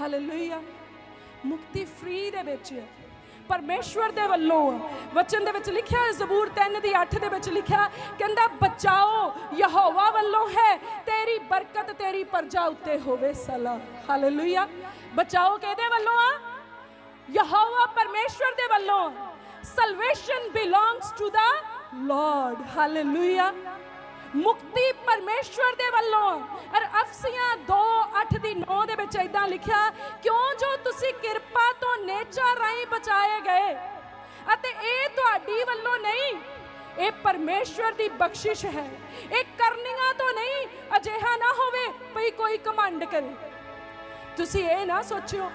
Hallelujah ਮੁਕਤੀ free ਦੇ ਵਿੱਚ ਪਰਮੇਸ਼ਵਰ ਦੇ ਵੱਲੋਂ ਵਚਨ ਦੇ ਵਿੱਚ ਲਿਖਿਆ ਹੈ, ਜ਼ਬੂਰ 3 ਦੀ 8 ਦੇ ਵਿੱਚ ਲਿਖਿਆ ਕਹਿੰਦਾ, ਬਚਾਓ, ਯਹੋਵਾ ਵੱਲੋਂ ਹੈ, ਤੇਰੀ ਬਰਕਤ ਤੇਰੀ ਪਰਜਾ ਉੱਤੇ ਹੋਵੇ ਸਲਾ ਹਾਲੇਲੂਇਆ ਬਚਾਓ ਕਿਹਦੇ ਵੱਲੋਂ ਆ? ਯਹੋਵਾ ਪਰਮੇਸ਼ਵਰ ਦੇ ਵੱਲੋਂ salvation belongs to the Lord hallelujah ਮੁਕਤੀ ਪਰਮੇਸ਼ਵਰ ਦੇ ਵੱਲੋਂ। ਔਰ ਅਫਸੀਆਂ 2 8 ਦੀ 9 ਦੇ ਵਿੱਚ ਇਦਾਂ ਲਿਖਿਆ, ਕਿਉਂ ਜੋ ਤੁਸੀਂ ਕਿਰਪਾ ਤੋਂ ਨੇਚਾ ਰਾਹੀਂ ਬਚਾਏ ਗਏ? ਅਤੇ ਇਹ ਤੁਹਾਡੀ ਵੱਲੋਂ ਨਹੀਂ, ਇਹ ਪਰਮੇਸ਼ਵਰ ਦੀ ਬਖਸ਼ਿਸ਼ ਹੈ। ਇਹ ਕਰਨੀਆਂ ਤੋਂ ਨਹੀਂ, ਅਜਿਹਾ ਨਾ ਹੋਵੇ, ਭਈ ਕੋਈ ਕਮੰਡ ਕਰੇ। ਤੁਸੀਂ ਇਹ ਨਾ ਸੋਚਿਓ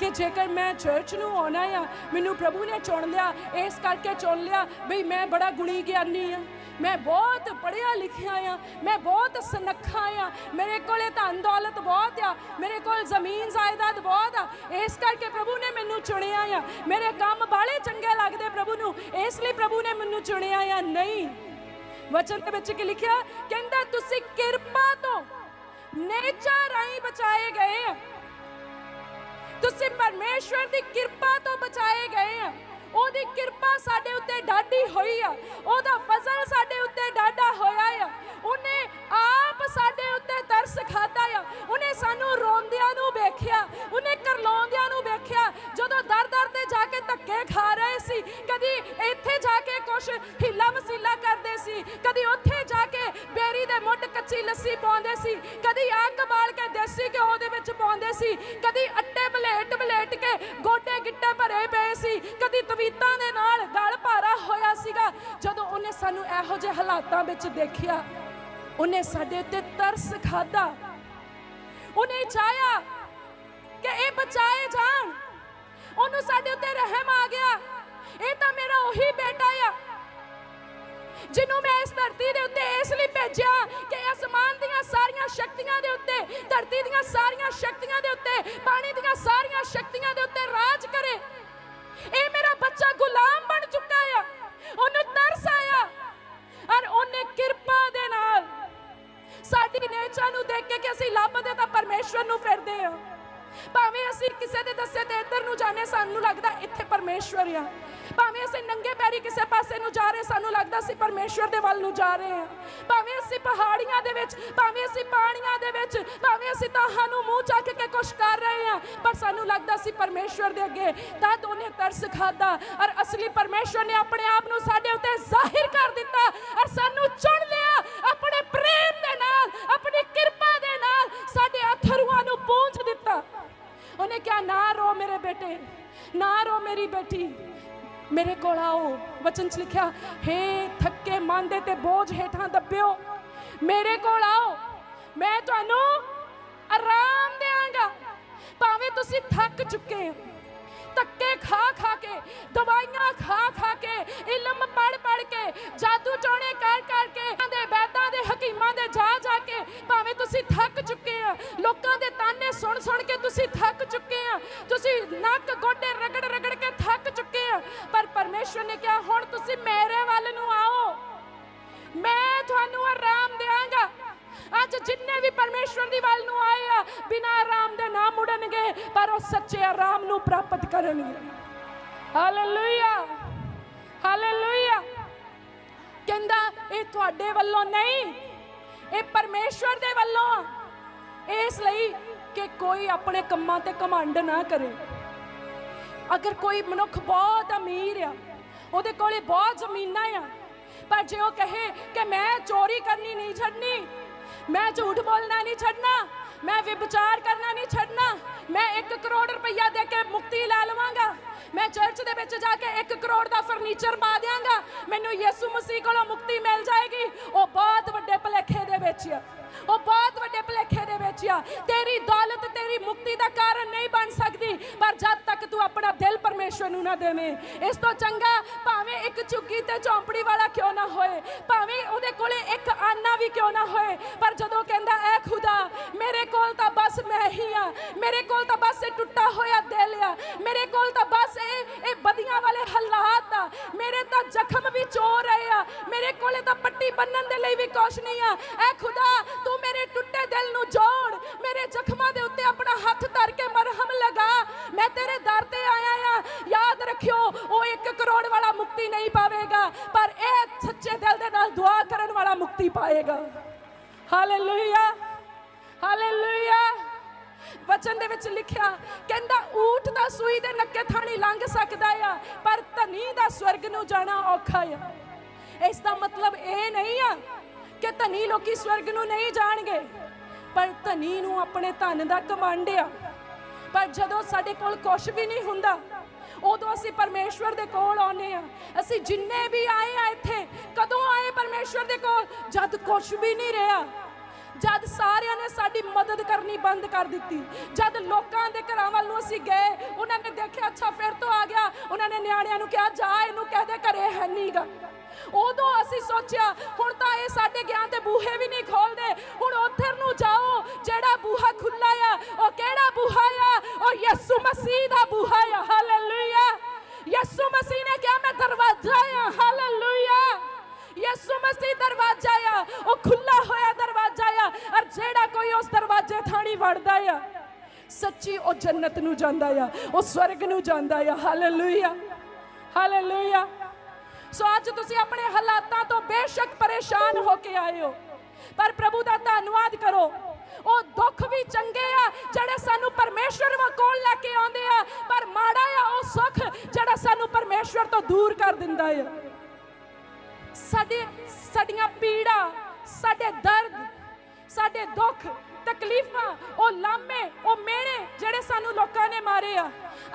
ਕਿ ਜੇਕਰ ਮੈਂ ਚਰਚ ਨੂੰ ਆਉਣਾ ਆ, ਮੈਨੂੰ ਪ੍ਰਭੂ ਨੇ ਚੁਣ ਲਿਆ, ਇਸ ਕਰਕੇ ਚੁਣ ਲਿਆ ਬਈ ਮੈਂ ਬੜਾ ਗੁਣੀ ਗਿਆਨੀ ਆ। ਮੈਂ ਬਹੁਤ ਪੜ੍ਹਿਆ ਲਿਖਿਆ ਆ, ਮੈਂ ਬਹੁਤ ਸੁਨੱਖਾ ਆ, ਮੇਰੇ ਕੋਲੇ ਧਨ ਦੌਲਤ ਬਹੁਤ ਆ, ਮੇਰੇ ਕੋਲ ਜ਼ਮੀਨ ਜਾਇਦਾਦ ਬਹੁਤ ਆ, ਇਸ ਕਰਕੇ ਪ੍ਰਭੂ ਨੇ ਮੈਨੂੰ ਚੁਣਿਆ ਆ। ਮੇਰੇ ਕੰਮ ਬਾਲੇ ਚੰਗੇ ਲੱਗਦੇ ਪ੍ਰਭੂ ਨੂੰ, ਇਸ ਲਈ ਪ੍ਰਭੂ ਨੇ ਮੈਨੂੰ ਚੁਣਿਆ ਆ, ਨਹੀਂ। ਵਚਨ ਦੇ ਵਿੱਚ ਕੀ ਲਿਖਿਆ? ਕਹਿੰਦਾ, ਤੁਸੀਂ ਕਿਰਪਾ ਤੋਂ ਨੇਚਰ ਰਾਹੀਂ ਬਚਾਏ ਗਏ ਆ। ਤੁਸੀਂ ਪਰਮੇਸ਼ਵਰ ਦੀ ਕਿਰਪਾ ਤੋਂ ਬਚਾਏ ਗਏ ਆ। ਉਹਦੀ ਕਿਰਪਾ ਸਾਡੇ ਉੱਤੇ ਡਾਢੀ ਹੋਈ ਆ। ਉਹਦਾ ਫਜ਼ਲ ਸਾਡੇ ਉੱਤੇ ਡਾਢਾ ਹੋਇਆ ਆ। ਉਹਨੇ ਆਪ ਸਾਡੇ ਉੱਤੇ ਤਰਸ ਖਾਦਾ ਆ। ਉਹਨੇ ਸਾਨੂੰ ਰੋਂਦਿਆਂ ਨੂੰ ਵੇਖਿਆ। ਉਹਨੇ ਕਰਲਾਉਂਦਿਆਂ ਨੂੰ ਵੇਖਿਆ। ਜਦੋਂ ਦਰ ਦਰ ਤੇ ਜਾ ਕੇ ਧੱਕੇ ਖਾ ਰਹੇ ਸੀ, ਕਦੀ ਇੱਥੇ ਜਾ ਕੇ ਕੁਛ ਹਿੱਲਾ ਵਸੀਲਾ ਕਰਦੇ ਸੀ, ਕਦੀ ਉੱਥੇ ਜਾ ਕੇ ਬੇਰੀ ਦੇ ਮੁੱਢ ਕੱਚੀ ਲੱਸੀ ਪਾਉਂਦੇ ਸੀ, ਕਦੀ ਅੱਗ ਬਾਲ ਕੇ ਦੇਸੀ ਘਿਓ ਦੇ ਵਿੱਚ ਪਾਉਂਦੇ ਸੀ, ਕਦੀ ਅੱਟੇ ਬਲੇਟ ਕੇ ਗੋਡੇ ਗਿੱਟੇ ਭਰੇ ਪਏ ਸੀ। ਕਦੀ ਤਵੀਤਾਂ ਦੇ ਨਾਲ ਗਲ ਭਾਰਾ ਹੋਇਆ ਸੀਗਾ। ਜਦੋਂ ਉਹਨੇ ਸਾਨੂੰ ਇਹੋ ਜਿਹੇ ਹਾਲਾਤਾਂ ਵਿੱਚ ਦੇਖਿਆ, ਉਹਨੇ ਸਾਡੇ ਉੱਤੇ ਤਰਸ ਖਾਦਾ ਉਹਨੇ ਚਾਹਿਆ ਕਿ ਇਹ ਬਚਾਏ ਜਾਣ। ਉਹਨੂੰ ਸਾਡੇ ਉੱਤੇ ਰਹਿਮ ਆ ਗਿਆ। ਇਹ ਤਾਂ ਮੇਰਾ ਉਹੀ ਬੇਟਾ ਆ। ਜਿਹਨੂੰ ਮੈਂ ਇਸ ਧਰਤੀ ਦੇ ਉੱਤੇ ਇਸ ਲਈ ਭੇਜਿਆ ਕਿ ਅਸਮਾਨ ਦੀਆਂ ਸਾਰੀਆਂ ਸ਼ਕਤੀਆਂ ਦੇ ਉੱਤੇ, ਧਰਤੀ ਦੀਆਂ ਸਾਰੀਆਂ ਸ਼ਕਤੀਆਂ ਦੇ ਉੱਤੇ, ਪਾਣੀ ਦੀਆਂ ਸਾਰੀਆਂ ਸ਼ਕਤੀਆਂ ਦੇ ਉੱਤੇ ਰਾਜ ਕਰੇ। ਇਹ ਮੇਰਾ ਬੱਚਾ ਗੁਲਾਮ ਬਣ ਚੁੱਕਾ ਆ। ਉਹਨੂੰ ਤਰਸ ਆਇਆ। ਔਰ ਉਹਨੇ ਕਿਰਪਾ ਦੇ ਨਾਲ ਸਾਡੀ ਨੇਚਾ ਨੂੰ ਦੇਖ ਕੇ ਕਿ ਅਸੀਂ ਲੱਭਦੇ ਤਾਂ ਪਰਮੇਸ਼ਵਰ ਨੂੰ ਫਿਰਦੇ ਹਾਂ ਭਾਵੇਂ ਅਸੀਂ ਕਿਸੇ ਦੇ ਦੱਸੇ ਤੇ ਇੱਧਰ ਨੂੰ ਜਾਣੇ ਸਾਨੂੰ ਲੱਗਦਾ ਇੱਥੇ ਪਰਮੇਸ਼ਵਰ ਆ। ਭਾਵੇਂ ਅਸੀਂ ਨੰਗੇ ਪੈਰੀ ਕਿਸੇ ਪਾਸੇ ਨੂੰ ਜਾ ਰਹੇ ਸਾਨੂੰ ਲੱਗਦਾ ਅਸੀਂ ਪਰਮੇਸ਼ਵਰ ਦੇ ਵੱਲ ਨੂੰ ਜਾ ਰਹੇ ਆ ਭਾਵੇਂ ਅਸੀਂ ਪਹਾੜੀਆਂ ਦੇ ਵਿੱਚ, ਭਾਵੇਂ ਅਸੀਂ ਪਾਣੀਆਂ ਦੇ ਵਿੱਚ, ਭਾਵੇਂ ਅਸੀਂ ਤਾਹਾਂ ਨੂੰ ਮੂੰਹ ਚੱਕ ਕੇ ਕੁਛ ਕਰ ਰਹੇ ਹਾਂ, ਪਰ ਸਾਨੂੰ ਲੱਗਦਾ ਸੀ ਪਰਮੇਸ਼ਵਰ ਦੇ ਅੱਗੇ ਤਦ ਉਹਨੇ ਤਰਸ ਖਾਦਾ ਔਰ ਅਸਲੀ ਪਰਮੇਸ਼ਵਰ ਨੇ ਆਪਣੇ ਆਪ ਨੂੰ ਸਾਡੇ ਉੱਤੇ ਜ਼ਾਹਿਰ ਕਰ ਦਿੱਤਾ ਔਰ ਸਾਨੂੰ ਚੁਣ ਲਿਆ ਆਪਣੇ ਪ੍ਰੇਮ ਦੇ ਨਾਲ। ਆਪਣੀ ਕਿਰਪਾ ਦੇ ਨਾਲ ਸਾਡੇ ਅਥਰੂਆਂ ਨੂੰ ਪੂੰਝ ਦਿੱਤਾ। ਉਹਨੇ ਕਿਹਾ, ਨਾ ਰੋ ਮੇਰੇ ਬੇਟੇ, ਨਾ ਰੋ ਮੇਰੀ ਬੇਟੀ। ਮੇਰੇ ਕੋਲ ਆਓ। ਵਚਨ ਚ ਲਿਖਿਆ, ਹੇ ਥੱਕੇ ਮਨ ਦੇ ਤੇ ਬੋਝ ਹੇਠਾਂ ਦੱਬਿਓ। ਮੇਰੇ ਕੋਲ ਆਓ, ਮੈਂ ਤੁਹਾਨੂੰ ਆਰਾਮ ਦੇਵਾਂਗਾ ਭਾਵੇਂ ਤੁਸੀਂ ਥੱਕ ਚੁੱਕੇ ਹੋ ਧੱਕੇ ਖਾ ਖਾ ਕੇ, ਦਵਾਈਆਂ ਖਾ ਖਾ ਕੇ, ਇਲਮ ਪੜ ਪੜ ਕੇ, ਜਾਦੂ ਟੋਣੇ ਕਰ ਕਰ ਕੇ ਦੇ ਵੈਦਾਂ ਦੇ ਹਕੀਮਾਂ ਦੇ ਜਾ ਜਾ ਕੇ, ਭਾਵੇਂ ਤੁਸੀਂ ਥੱਕ ਚੁੱਕੇ ਆ, ਲੋਕਾਂ ਦੇ ਤਾਨੇ ਸੁਣ ਸੁਣ ਕੇ ਤੁਸੀਂ ਥੱਕ ਚੁੱਕੇ ਆ, ਤੁਸੀਂ ਨੱਕ ਗੋਡੇ ਰਗੜ ਰਗੜ ਕੇ ਥੱਕ ਚੁੱਕੇ ਆ, ਪਰ ਪਰਮੇਸ਼ਵਰ ਨੇ ਕਿਹਾ, ਹੁਣ ਤੁਸੀਂ ਮੇਰੇ ਵੱਲ ਨੂੰ ਆਓ। ਮੈਂ ਤੁਹਾਨੂੰ ਆਰਾਮ ਦੇਵਾਂਗਾ ਅੱਜ ਜਿੰਨੇ ਵੀ ਪਰਮੇਸ਼ਵਰ ਦੀ ਵੱਲ ਨੂੰ ਆਏ ਆ, ਬਿਨਾਂ ਆਰਾਮ ਦੇ ਨਾ ਮੁੜਨਗੇ, ਪਰ ਉਹ ਸੱਚੇ ਆਰਾਮ ਨੂੰ ਪ੍ਰਾਪਤ ਕਰਨਗੇ। ਹਾਲੇਲੂਇਆ ਹਾਲੇਲੂਇਆ ਕਹਿੰਦਾ, ਇਹ ਤੁਹਾਡੇ ਵੱਲੋਂ ਨਹੀਂ, ਇਹ ਪਰਮੇਸ਼ਵਰ ਦੇ ਵੱਲੋਂ ਇਸ ਲਈ ਕਿ ਕੋਈ ਆਪਣੇ ਕੰਮਾਂ ਤੇ ਘਮੰਡ ਨਾ ਕਰੇ। ਅਗਰ ਕੋਈ ਮਨੁੱਖ ਬਹੁਤ ਅਮੀਰ ਆ, ਉਹਦੇ ਕੋਲੇ ਬਹੁਤ ਜ਼ਮੀਨਾਂ ਆ, ਪਰ ਜੇ ਉਹ ਕਹੇ ਕਿ ਮੈਂ ਚੋਰੀ ਕਰਨੀ ਨਹੀਂ ਛੱਡਣੀ ਮੈਂ ਝੂਠ ਬੋਲਣਾ ਨਹੀਂ ਛੱਡਣਾ, ਮੈਂ ਵਿਚਾਰ ਕਰਨਾ ਨਹੀਂ ਛੱਡਣਾ, ਮੈਂ 1 ਕਰੋੜ ਰੁਪਈਆ ਦੇ ਕੇ ਮੁਕਤੀ ਲੈ ਲਵਾਂਗਾ। ਮੈਂ ਚਰਚ ਦੇ ਵਿੱਚ ਜਾ ਕੇ 1 ਕਰੋੜ ਦਾ ਫਰਨੀਚਰ ਪਾ ਦਿਆਂਗਾ। ਮੈਨੂੰ ਯਿਸੂ ਮਸੀਹ ਕੋਲੋਂ ਮੁਕਤੀ ਮਿਲ ਜਾਏਗੀ, ਉਹ ਬਹੁਤ ਵੱਡੇ ਭਲੇਖੇ ਦੇ ਵਿੱਚ। ਆ ਉਹ ਬਹੁਤ ਵੱਡੇ ਭਲੇਖੇ ਦੇ ਵਿੱਚ ਆ। ਤੇਰੀ ਦੌਲਤ, ਤੇਰੀ ਮੁਕਤੀ ਦਾ ਕਾਰਨ ਨਹੀਂ ਬਣ ਸਕਦੀ, ਪਰ ਜਦ ਤੱਕ ਤੂੰ ਆਪਣਾ ਦਿਲ ਪਰਮੇਸ਼ਵਰ ਨੂੰ ਨਾ ਦੇਵੇਂ, ਇਸ ਤੋਂ ਚੰਗਾ ਭਾਵੇਂ ਇੱਕ ਝੁੱਗੀ ਤੇ ਝੌਂਪੜੀ ਵਾਲਾ ਕਿਉਂ ਨਾ ਹੋਏ, ਭਾਵੇਂ ਉਹਦੇ ਕੋਲੇ ਇੱਕ ਆਨਾ ਵੀ ਕਿਉਂ ਨਾ ਹੋਏ, ਪਰ ਜਦੋਂ ਕਹਿੰਦਾ, ਐ ਖੁਦਾ, ਮੇਰੇ ਕੋਲ ਤਾਂ ਬਸ ਮੈਂ ਹੀ ਆ, ਮੇਰੇ ਕੋਲ ਤਾਂ ਬਸ ਇਹ ਟੁੱਟਾ ਹੋਇਆ ਦਿਲ ਆ, ਮੇਰੇ ਕੋਲ ਤਾਂ ਬਸ ਇਹ ਇਹ ਬਦੀਆਂ ਵਾਲੇ ਹਾਲਾਤ ਆ, ਮੇਰੇ ਤਾਂ ਜ਼ਖਮ ਵੀ ਚੋਰ ਰਹੇ ਆ, ਮੇਰੇ ਕੋਲੇ ਤਾਂ ਪੱਟੀ ਬੰਨਣ ਦੇ ਲਈ ਵੀ ਕੁਛ ਨਹੀਂ ਆ। ਐ ਖੁਦਾ ਮੁਕਤੀ ਹਾਲੇਲੂਇਆ ਹਾਲੇਲੂਇਆ ਵਚਨ ਦੇ ਵਿੱਚ ਲਿਖਿਆ, ਕਹਿੰਦਾ, ਊਠ ਦਾ ਸੂਈ ਦੇ ਨੱਕੇ ਥਾਣੀ ਲੰਘ ਸਕਦਾ ਆ, ਪਰ ਧਨੀ ਦਾ ਸਵਰਗ ਨੂੰ ਜਾਣਾ ਔਖਾ ਆ। ਇਸ ਦਾ ਮਤਲਬ ਇਹ ਨਹੀਂ ਆ ਕਿ ਧਨੀ ਲੋਕੀ ਸਵਰਗ ਨੂੰ ਨਹੀਂ ਜਾਣਗੇ, ਪਰ ਧਨੀ ਨੂੰ ਆਪਣੇ ਧਨ ਦਾ ਕਮਾਂਡ ਆ। ਪਰ ਜਦੋਂ ਸਾਡੇ ਕੋਲ ਕੁਝ ਵੀ ਨਹੀਂ ਹੁੰਦਾ ਉਦੋਂ ਅਸੀਂ ਪਰਮੇਸ਼ਵਰ ਦੇ ਕੋਲ ਆਉਨੇ ਆ ਅਸੀਂ ਜਿੰਨੇ ਵੀ ਆਏ ਆ ਇੱਥੇ, ਕਦੋਂ ਆਏ ਪਰਮੇਸ਼ਵਰ ਦੇ ਕੋਲ? ਜਦ ਕੁਝ ਵੀ ਨਹੀਂ ਰਿਹਾ। ਜਦ ਸਾਰਿਆਂ ਨੇ ਸਾਡੀ ਮਦਦ ਕਰਨੀ ਬੰਦ ਕਰ ਦਿੱਤੀ। ਜਦ ਲੋਕਾਂ ਦੇ ਘਰਾਂ ਵੱਲ ਨੂੰ ਅਸੀਂ ਗਏ, ਉਹਨਾਂ ਨੇ ਦੇਖਿਆ, ਅੱਛਾ, ਫਿਰ ਤੋਂ ਆ ਗਿਆ। ਉਹਨਾਂ ਨੇ ਨਿਆਣਿਆਂ ਨੂੰ ਕਿਹਾ, ਜਾ, ਇਹਨੂੰ ਕਹਦੇ ਘਰੇ ਹੈ ਨਹੀਂਗਾ ਉਦੋਂ ਅਸੀਂ ਸੋਚਿਆ, ਹੁਣ ਤਾਂ ਇਹ ਸਾਡੇ ਗਿਆਨ ਦੇ ਬੂਹੇ ਵੀ ਨਹੀਂ ਖੋਲਦੇ। ਹੁਣ ਉੱਧਰ ਨੂੰ ਜਾਓ, ਜਿਹੜਾ ਬੂਹਾ ਖੁੱਲਾ ਆ, ਉਹ ਕਿਹੜਾ ਬੂਹਾ ਆ? ਉਹ ਯਿਸੂ ਮਸੀਹ ਦਾ ਬੂਹਾ ਆ। ਹਾਲੇਲੂਇਆ ਯਿਸੂ ਮਸੀਹ ਨੇ ਕਿਹਾ ਮੈਂ ਦਰਵਾਜ਼ਾ ਆ ਹਾਲੇਲੂਇਆ ਯਿਸੂ ਮਸੀਹ ਦਰਵਾਜ਼ਾ ਆ ਉਹ ਖੁੱਲਾ ਹੋਇਆ ਦਰਵਾਜ਼ਾ ਆ ਔਰ ਜਿਹੜਾ ਕੋਈ ਉਸ ਦਰਵਾਜ਼ੇ ਥਾਣੀ ਵੜਦਾ ਆ ਸੱਚੀ ਉਹ ਜੰਨਤ ਨੂੰ ਜਾਂਦਾ ਆ ਉਹ ਸਵਰਗ ਨੂੰ ਜਾਂਦਾ ਆ ਹਾਲੇਲੂਇਆ ਹਾਲੇਲੂਇਆ ਸੋ ਅੱਜ ਤੁਸੀਂ ਆਪਣੇ ਹਾਲਾਤਾਂ ਤੋਂ ਬੇਸ਼ੱਕ ਪਰੇਸ਼ਾਨ ਹੋ ਕੇ ਆਏ ਹੋ ਪਰ ਪ੍ਰਭੂ ਦਾ ਧੰਨਵਾਦ ਕਰੋ ਉਹ ਦੁੱਖ ਵੀ ਚੰਗੇ ਆ, ਜਿਹੜੇ ਸਾਨੂੰ ਪਰਮੇਸ਼ਵਰ ਕੋਲ ਲੈ ਕੇ ਆਉਂਦੇ ਆ, ਪਰ ਮਾੜਾ ਆ, ਉਹ ਸੁੱਖ ਜਿਹੜਾ ਸਾਨੂੰ ਪਰਮੇਸ਼ਵਰ ਤੋਂ ਦੂਰ ਕਰ ਦਿੰਦਾ ਆ। ਸਾਡੇ, ਸਾਡੀਆਂ ਪੀੜਾ, ਸਾਡੇ ਦਰਦ, ਸਾਡੇ ਦੁੱਖ ਤਕਲੀਫਾਂ, ਉਹ ਲਾਮੇ, ਉਹ ਮੇੜੇ ਜਿਹੜੇ ਸਾਨੂੰ ਲੋਕਾਂ ਨੇ ਮਾਰੇ ਆ।